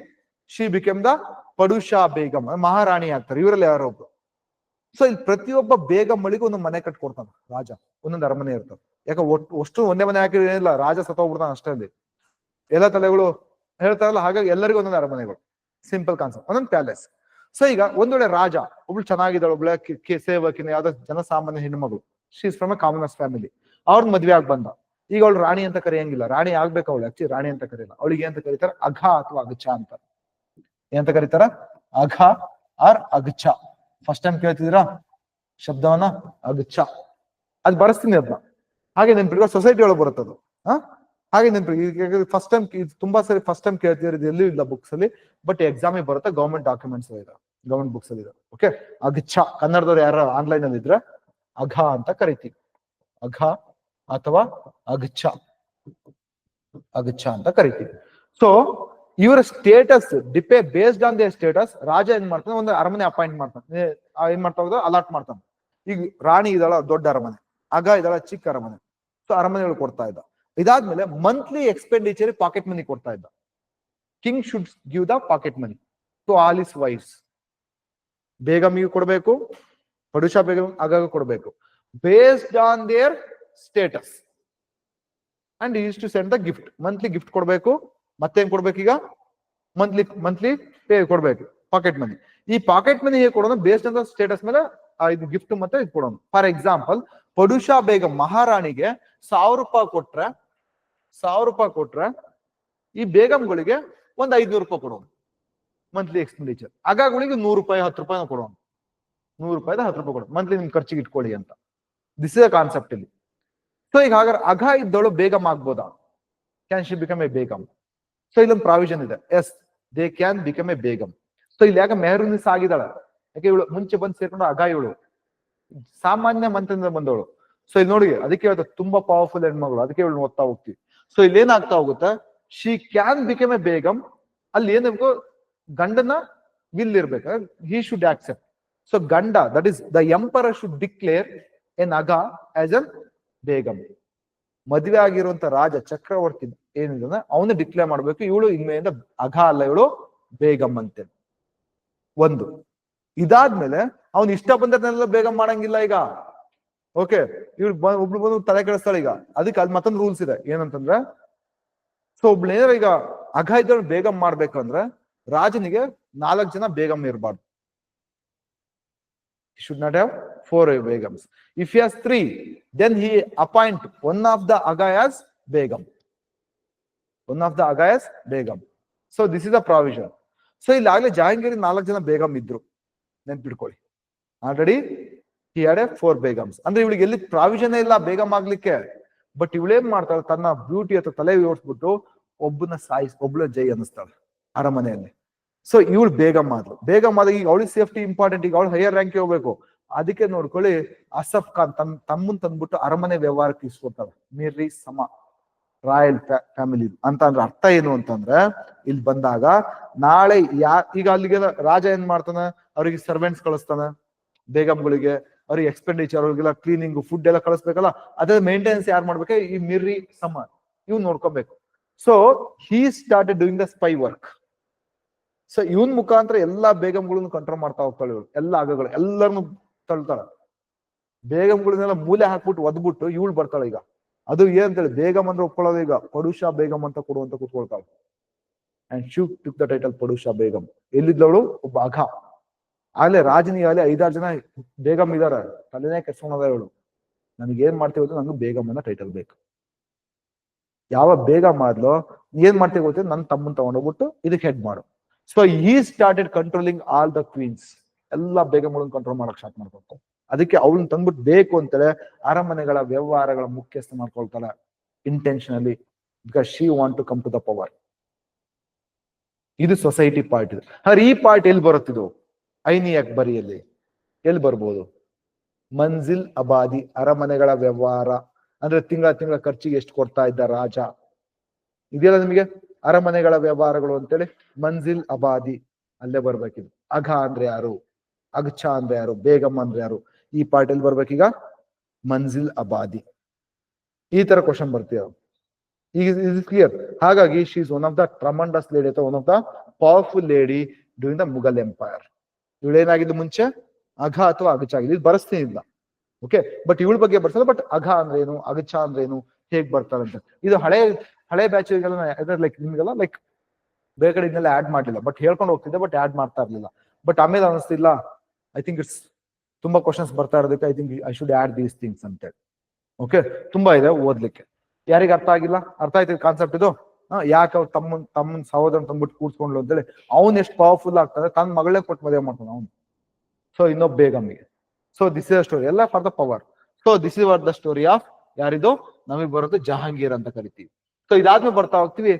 She became the Padshah Begum ಮಹಾರಾಣಿ ಆಗ್ತಾರೆ, ಇವರಲ್ಲಿ ಯಾರೋ ಒಬ್ರು ಸೊ ಇಲ್ಲಿ ಪ್ರತಿಯೊಬ್ಬ ಬೇಗಮ್ಮಳಿಗೂ ಒಂದು ಮನೆ ಕಟ್ಕೊಡ್ತಾನೆ ರಾಜ, ಒಂದೊಂದು ಅರಮನೆ ಇರ್ತದೆ. ಯಾಕೆ ಒಟ್ಟು, ಅಷ್ಟು ಒಂದೇ ಮನೆ ಹಾಕಿದ್ರೆ ಏನಿಲ್ಲ, ರಾಜ ಸತ್ತೋಗ್ಬಿಡ್ತಾನೆ ಅಷ್ಟೇ ಅಲ್ಲಿ. ಎಲ್ಲ ತಲೆಗಳು ಹೇಳ್ತಾರಲ್ಲ, ಹಾಗಾಗಿ ಎಲ್ಲರಿಗೂ ಒಂದೊಂದು ಅರಮನೆಗಳು. ಸಿಂಪಲ್ ಕಾನ್ಸೆಪ್ಟ್ ಒಂದೊಂದು ಪ್ಯಾಲೇಸ್ ಸೊ ಈಗ ಒಂದ್ ವೇಳೆ ರಾಜ, ಒಬ್ಳು ಚೆನ್ನಾಗಿದ್ದಾಳೆ, ಒಬ್ಳೆ ಸೇವಕಿನ, ಯಾವ್ದೋ ಜನಸಾಮಾನ್ಯ ಹೆಣ್ಮಗಳು she's from a commoners family ಅವ್ರನ್ನ ಮದ್ವೆ ಆಗಿ ಬಂದ. ಈಗ ಅವಳು ರಾಣಿ ಅಂತ ಕರೆಯಂಗಿಲ್ಲ, ರಾಣಿ ಆಗ್ಬೇಕು ಅವಳು ಆಕ್ಚುಲಿ ರಾಣಿ ಅಂತ ಕರೆಯಲ್ಲ, ಅವಳಿಗೆ ಅಂತ ಕರೀತಾರೆ, ಅಘ ಅಥವಾ ಅಗಚ ಅಂತ. ಏನಂತ ಕರೀತಾರ? ಅಘ ಆರ್ ಅಗಚ ಫಸ್ಟ್ ಟೈಮ್ ಕೇಳ್ತಿದ್ದೀರಾ? ಶಬ್ದವನ್ನ ಅಗಚ ಅದ್ ಬರೆಸ್ತೀನಿ ಅದನ್ನ ಹಾಗೆ ನೆನ್ಪಿಟ್ಕೊ ಸೊಸೈಟಿ ಒಳಗೆ ಬರುತ್ತೆ ಹಾ? ಹಾಗೆ ನೆನ್ಪಿ ಫಸ್ಟ್ ಟೈಮ್ ತುಂಬಾ ಸರಿ ಫಸ್ಟ್ ಟೈಮ್ ಕೇಳ್ತಿರೋದು ಎಲ್ಲೂ ಇಲ್ಲ ಬುಕ್ಸ್ ಅಲ್ಲಿ ಬಟ್ ಎಕ್ಸಾಮಿಗೆ ಬರುತ್ತೆ ಗೌರ್ಮೆಂಟ್ ಡಾಕ್ಯುಮೆಂಟ್ಸ್ ಇದೆ. ಗೌರ್ಮೆಂಟ್ ಬುಕ್ಸ್ ಅಲ್ಲಿ ಇದೆ. ಓಕೆ ಅಗಚ ಕನ್ನಡದವ್ರು ಯಾರು ಆನ್ಲೈನ್ ಅಲ್ಲಿ ಇದ್ರೆ, ಅಘ ಅಂತ ಕರಿತೀವಿ. ಅಘ ಅಥವಾ ಅಗಚ ಅಗಚ ಅಂತ ಕರಿತೀವಿ. ಸೊ ಇವರ ಸ್ಟೇಟಸ್ ಡಿಪೆ ಬೇಸ್ಡ್ ಆನ್ ದೇ ಸ್ಟೇಟಸ್ ರಾಜ ಏನ್ ಮಾಡ್ತಾನೆ? ಒಂದು ಅರಮನೆ ಅಪಾಯಿಂಟ್ ಮಾಡ್ತಾನೆ. ಏನ್ ಮಾಡ್ತಾ ಹೋಗೋದು ಅಲಾಟ್ ಮಾಡ್ತಾನೆ. ಈಗ ರಾಣಿ ಇದ್ದಾಳ, ದೊಡ್ಡ ಅರಮನೆ. ಅಗ ಇದಳ ಚಿಕ್ಕ ಅರಮನೆ. ಸೊ ಅರಮನೆಗಳು ಕೊಡ್ತಾ ಇದ್ದ. ಇದಾದ್ಮೇಲೆ ಮಂತ್ಲಿ ಎಕ್ಸ್ಪೆಂಡಿಚರ್ ಪಾಕೆಟ್ ಮನಿ ಕೊಡ್ತಾ ಇದ್ದ. King should give the pocket money to all his wives ಬೇಗಮಿಗೂ ಕೊಡಬೇಕು, ಪಡುಷ ಬೇಗಂ ಆಗಾಗ ಕೊಡಬೇಕು. Based on their status and is to send the gift monthly gift ಕೊಡಬೇಕು. ಮತ್ತೇನ್ ಈಗ? ಮಂತ್ಲಿ ಮಂತ್ಲಿ ಪೇ ಕೊಡ್ಬೇಕು ಪಾಕೆಟ್ ಮನಿ ಈ ಪಾಕೆಟ್ ಮನಿ ಹೇಗೆ ಕೊಡೋಣ ಬೇಸ್ಡ್ ಆನ್ ಸ್ಟೇಟಸ್ ಮೇಲೆ ಇದು ಗಿಫ್ಟ್ ಮತ್ತೆ ಇದು ಕೊಡೋಣ ಫಾರ್ ಎಕ್ಸಾಂಪಲ್ ಪಡುಷಾ ಬೇಗಂ ಮಹಾರಾಣಿಗೆ ಸಾವಿರ ರೂಪಾಯಿ ಕೊಟ್ರೆ, ಸಾವಿರ ರೂಪಾಯಿ ಕೊಟ್ರೆ ಈ ಬೇಗಂಗಳಿಗೆ ಒಂದ್ ಐದ್ನೂರು ರೂಪಾಯಿ ಕೊಡೋಣ ಮಂತ್ಲಿ ಎಕ್ಸ್ಪೆಂಡಿಚರ್ ಆಗಾಗಳಿಗೆ ನೂರು ರೂಪಾಯಿ, ಹತ್ತು ರೂಪಾಯಿ ಕೊಡೋಣ ನೂರು ರೂಪಾಯಿ ಹತ್ತು ರೂಪಾಯಿ ಕೊಡೋಣ ಮಂತ್ಲಿ ನಿಮ್ ಖರ್ಚಿಗೆ ಇಟ್ಕೊಳ್ಳಿ ಅಂತ. ದಿಸ್ ಇಸ್ ಅ ಕಾನ್ಸೆಪ್ಟ್ ಇಲ್ಲಿ. ಸೊ ಈಗ ಹಾಗಾದ್ರೆ ಅಘ ಇದ್ದವಳು ಬೇಗಮ್ ಆಗ್ಬೋದಾ? Can she become a Begum so ಇಲ್ಲೊಂದು ಪ್ರಾವಿಷನ್ ಇದೆ. Yes they can become a Begum so ಇಲ್ಲಿ ಯಾಕೆ ಮೆಹರುನಿಸ್ ಆಗಿದ್ದಾಳೆ. ಯಾಕೆ ಇವಳು ಮುಂಚೆ ಬಂದು ಸೇರ್ಕೊಂಡು ಅಗ ಇವಳು? ಸಾಮಾನ್ಯ ಮಂತ್ರದಿಂದ ಬಂದವಳು. ಸೊ ಇಲ್ಲಿ ನೋಡಿ, ಅದಕ್ಕೆ ಹೇಳ್ತಾ ತುಂಬಾ ಪವರ್ಫುಲ್ ಹೆಣ್ಮಗಳು. ಅದಕ್ಕೆ ಇವಳು ಓದ್ತಾ ಹೋಗ್ತಿವಿ. ಸೊ ಇಲ್ಲಿ ಏನಾಗ್ತಾ ಹೋಗುತ್ತೆ? She can become a Begum ಅಲ್ಲಿ ಏನಿರ್ಬೇಕು ಗಂಡನ ವಿಲ್ ಇರ್ಬೇಕು. ಹಿ ಶುಡ್ ಆಕ್ಸೆಪ್ಟ್ ಸೊ ಗಂಡ that is the emperor should declare an ಅಗ as an Begum ಮದುವೆ ಆಗಿರುವಂತ ರಾಜ ಚಕ್ರವರ್ತಿ ಏನಿದೆ ಅವನು ಡಿಕ್ಲೇರ್ ಮಾಡ್ಬೇಕು. ಇವಳು ಇನ್ಮೆಯಿಂದ ಅಘ ಅಲ್ಲ, ಇವಳು ಬೇಗಂ ಅಂತೆ. ಒಂದು. ಇದಾದ್ಮೇಲೆ ಅವ್ನು ಇಷ್ಟ ಬಂದದನ್ನೆಲ್ಲ ಬೇಗ ಮಾಡಂಗಿಲ್ಲ ಈಗ. ಓಕೆ, ಇವ್ಳು ಒಬ್ಳು ಬಂದು ತಲೆ ಕೆಡಿಸ್ತಾಳೆ ಈಗ. ಅದಕ್ಕೆ ಅಲ್ಲಿ ಮತ್ತೊಂದು ರೂಲ್ಸ್ ಇದೆ. ಏನಂತಂದ್ರೆ ಸೊ ಒಬ್ಳು ಈಗ ಅಘ ಇದ್ದವ್ರು ಬೇಗಮ್ ಮಾಡ್ಬೇಕಂದ್ರೆ, ರಾಜನಿಗೆ ನಾಲ್ಕು ಜನ ಬೇಗಮ್ ಇರಬಾರ್ದು. Should not have four Begums. If he has three then he appoint one of the ಅಗ as Begum one of the ಅಗ as Begum so this is a provision so ಇಲ್ಲಿ ಆಗ್ಲೇ ಜಹಾಂಗೀರ್ ನಾಲ್ಕು ಜನ ಬೇಗಮ್ ಇದ್ರು. ನೆನ್ಪಿಟ್ಕೊಳ್ಳಿ. Already he had a four Begums ಅಂದ್ರೆ ಇವಳಿಗೆ ಎಲ್ಲಿ provision ಇಲ್ಲ ಬೇಗಮ್ ಆಗ್ಲಿಕ್ಕೆ. ಬಟ್ ಇವಳೇನ್ ಮಾಡ್ತಾಳೆ? ತನ್ನ ಬ್ಯೂಟಿ ಅಥವಾ ತಲೆ ಓಡಿಸ್ಬಿಟ್ಟು ಒಬ್ಬನ ಸಾಯಿಸ್, ಒಬ್ಳ ಜೈ ಅನ್ನಿಸ್ತಾಳೆ ಅರಮನೆಯಲ್ಲಿ. ಸೊ ಇವಳು ಬೇಗಮ್ಮ ಆದ್ಲು. ಬೇಗಮ್ಮ ಆದಾಗ ಈಗ ಅವಳಿಗೆ ಸೇಫ್ಟಿ ಇಂಪಾರ್ಟೆಂಟ್ ಈಗ ಅವಳು ಹೈಯರ್ ರ್ಯಾಂಕ್ ಹೋಗ್ಬೇಕು. ಅದಕ್ಕೆ ನೋಡ್ಕೊಳ್ಳಿ, ಅಸಫ್ ಖಾನ್ ತನ್ ತಮ್ಮನ್ ತಂದ್ಬಿಟ್ಟು ಅರಮನೆ ವ್ಯವಹಾರಕ್ಕೆ ಇಸ್ಕೊಡ್ತಾಳೆ ಮಿರ್ರಿ ಸಮ, ರಾಯಲ್ ಫ್ಯಾಮಿಲಿ ಅಂತ ಅಂದ್ರೆ ಅರ್ಥ ಏನು ಅಂತಂದ್ರೆ, ಇಲ್ಲಿ ಬಂದಾಗ ನಾಳೆ ಯಾ, ಈಗ ಅಲ್ಲಿಗೆ ರಾಜ ಏನ್ ಮಾಡ್ತಾನೆ? ಅವ್ರಿಗೆ ಸರ್ವೆಂಟ್ಸ್ ಕಳಿಸ್ತಾನೆ, ಬೇಗಂಗಳಿಗೆ, ಅವ್ರಿಗೆ ಎಕ್ಸ್ಪೆಂಡಿಚರ್ ಅವ್ರಿಗೆಲ್ಲ ಕ್ಲೀನಿಂಗ್ ಫುಡ್ ಎಲ್ಲ ಕಳಿಸ್ಬೇಕಲ್ಲ ಅದ್ರ ಮೇಂಟೆನೆನ್ಸ್ ಯಾರು ಮಾಡ್ಬೇಕು? ಈ ಮಿರ್ರಿ ಸಮ ಇವ್ ನೋಡ್ಕೋಬೇಕು. So he start doing the spy work so ಇವನ್ ಮುಖಾಂತರ ಎಲ್ಲಾ ಬೇಗಂಗಳನ್ನು ಕಂಟ್ರೋಲ್ ಮಾಡ್ತಾ ಹೋಗ್ತಾಳೆ ಇವಳು. ಎಲ್ಲ ಆಗಗಳು ಎಲ್ಲರನ್ನು ತಳ್ತಾಳ. ಬೇಗಂಗಳನ್ನೆಲ್ಲ ಮೂಲೆ ಹಾಕ್ಬಿಟ್ಟು ಒದ್ಬಿಟ್ಟು ಇವಳು ಬರ್ತಾಳೆ ಈಗ. ಅದು ಏನಂತೇಳಿ ಬೇಗಂ ಅಂದ್ರೆ ಒಪ್ಕೊಳ್ಳೋದು ಈಗ. ಪಡುಷ ಬೇಗಂ ಅಂತ ಕೊಡುವಂತ ಕೂತ್ಕೊಳ್ತಾಳೆ. And she took the title Padshah Begum. ಎಲ್ಲಿದ್ದವಳು? ಒಬ್ಬ ಅಘ. ಆಗ್ಲೇ ರಾಜನಿ ಆಗ್ಲೇ ಐದಾರು ಜನ ಬೇಗಂ ಇದಾರ. ತಲೆನೇ ಕೆಸ್ಕೊಂಡ ಇವಳು. ನನಗೆ ಏನ್ ಮಾಡ್ತೀವಿ ಅಂದ್ರೆ ನಂಗೆ ಬೇಗಂ ಅನ್ನೋ ಟೈಟಲ್ ಬೇಕು. ಯಾವ ಬೇಗ ಮಾಡ್ಲೋ ಏನ್ ಮಾಡ್ತೀವಿ ಗೊತ್ತಿಲ್ಲ ನನ್ನ ತಮ್ಮನ್ ತಗೊಂಡೋಗ್ಬಿಟ್ಟು ಇದಕ್ಕೆ ಹೆಡ್ ಮಾಡು. ಸೊ ಈ started controlling all the queens ಎಲ್ಲ ಬೇಗಂಗಳನ್ನ ಕಂಟ್ರೋಲ್ ಮಾಡಕ್ ಸ್ಟಾರ್ಟ್ ಮಾಡ್ಬೇಕು ಅದಕ್ಕೆ ಅವಳನ್ನ ತಂದ್ಬಿಟ್ಟು ಬೇಕು ಅಂತೇಳಿ ಅರಮನೆಗಳ ವ್ಯವಹಾರಗಳ ಮುಖ್ಯಸ್ಥ ಮಾಡ್ಕೊಳ್ತಾಳೆ intentionally because she want to come to the power ಇದು ಸೊಸೈಟಿ ಪಾರ್ಟ್ ಇದು. ಹಾಗೆ ಈ ಪಾರ್ಟ್ ಎಲ್ಲಿ ಬರುತ್ತಿದು ಐನಿ ಅಕ್ಬರಿಯಲ್ಲಿ. ಎಲ್ಲಿ ಬರ್ಬೋದು? ಮಂಜಿಲ್ ಅಬಾದಿ ಅರಮನೆಗಳ ವ್ಯವಹಾರ. ಅಂದ್ರೆ ತಿಂಗಳ ತಿಂಗಳ ಖರ್ಚಿಗೆ ಎಷ್ಟು ಕೊಡ್ತಾ ಇದ್ದ ರಾಜ? ಇದೆಯಲ್ಲ ನಿಮಗೆ? ಅರಮನೆಗಳ ವ್ಯವಹಾರಗಳು ಅಂತೇಳಿ ಮಂಜಿಲ್ ಅಬಾದಿ ಅಲ್ಲೇ ಬರ್ಬೇಕಿದು. ಅಘ ಅಂದ್ರೆ ಯಾರು? ಅಗ್ಚ ಅಂದ್ರೆ ಯಾರು? ಬೇಗಮ್ ಅಂದ್ರೆ ಯಾರು? ಈ ಪಾರ್ಟ್ ಎಲ್ಲಿ ಬರ್ಬೇಕೀಗ ಮಂಜಿಲ್ ಅಬಾದಿ. ಈ ತರ ಕ್ವಶನ್ ಬರ್ತೀಯ? ಈಗ ಇಸ್ ಕ್ಲಿಯರ್ ಹಾಗಾಗಿ she is one of the tremendous lady ಅಥವಾ one of the powerful lady during the Mughal empire ಇವಳೇನಾಗಿದ್ದು ಮುಂಚೆ? ಅಘ ಅಥವಾ ಅಗಚ ಆಗಿದೆ ಇದು ಬರಸ್ತೀನಿ ಇಲ್ಲ. ಓಕೆ ಬಟ್ ಇವಳ ಬಗ್ಗೆ ಬರ್ಸಲ್ಲ ಬಟ್ ಅಘ ಅಂದ್ರೆ ಏನು? ಅಗಚ ಅಂದ್ರೆ ಏನು? ಹೇಗ್ ಬರ್ತಾರೆ ಅಂತ. ಇದು ಹಳೆ ಹಳೆ ಬ್ಯಾಚ್ಗೆಲ್ಲ ಲೈಕ್ ನಿಮ್ಗೆಲ್ಲ ಲೈಕ್ ಬೇರೆ ಕಡೆ ಇದನ್ನೆಲ್ಲ ಆಡ್ ಮಾಡಲಿಲ್ಲ. ಬಟ್ ಹೇಳ್ಕೊಂಡು ಹೋಗ್ತಿದ್ದೆ ಬಟ್ ಆಡ್ ಮಾಡ್ತಾ ಇರ್ಲಿಲ್ಲ. ಬಟ್ ಆಮೇಲೆ ಅನಿಸ್ತಿಲ್ಲ. ಐ ಥಿಂಕ್ ಇಟ್ಸ್ ತುಂಬಾ ಕ್ವಶನ್ಸ್ ಬರ್ತಾ ಇರೋದಕ್ಕೆ I think I should add these things ಅಂತೇಳಿ ಓಕೆ ತುಂಬಾ ಇದೆ ಓದ್ಲಿಕ್ಕೆ. ಯಾರಿಗೆ ಅರ್ಥ ಆಗಿಲ್ಲ? ಅರ್ಥ ಆಯ್ತು ಕಾನ್ಸೆಪ್ಟ್ ಇದು? ಯಾಕೆ ಅವ್ರು ತಮ್ಮನ್ ತಮ್ಮನ್ ಸಹೋದರನ್ ತಂದ್ಬಿಟ್ಟು ಕೂರ್ಸ್ಕೊಂಡ್ಲು ಅಂತೇಳಿ ಅವ್ನ್ ಎಷ್ಟು ಪವರ್ಫುಲ್ ಆಗ್ತಾನೆ ತನ್ನ ಮಗಳೇ ಕೊಟ್ಟು ಮದುವೆ ಮಾಡ್ತಾನೆ ಅವ್ನು. ಸೊ ಇನ್ನೊಬ್ಬ ಬೇಗಮ್ಮಿಗೆ. ಸೊ ದಿಸ್ ಇಸ್ ಸ್ಟೋರಿ ಎಲ್ಲ for the power so this is what the story of ಯಾರಿದು? ನಮಗೆ ಬರೋದು ಜಹಾಂಗೀರ್ ಅಂತ ಕರಿತೀವಿ. ಸೊ ಇದಾದ್ಮೇಲೆ ಬರ್ತಾ ಹೋಗ್ತೀವಿ.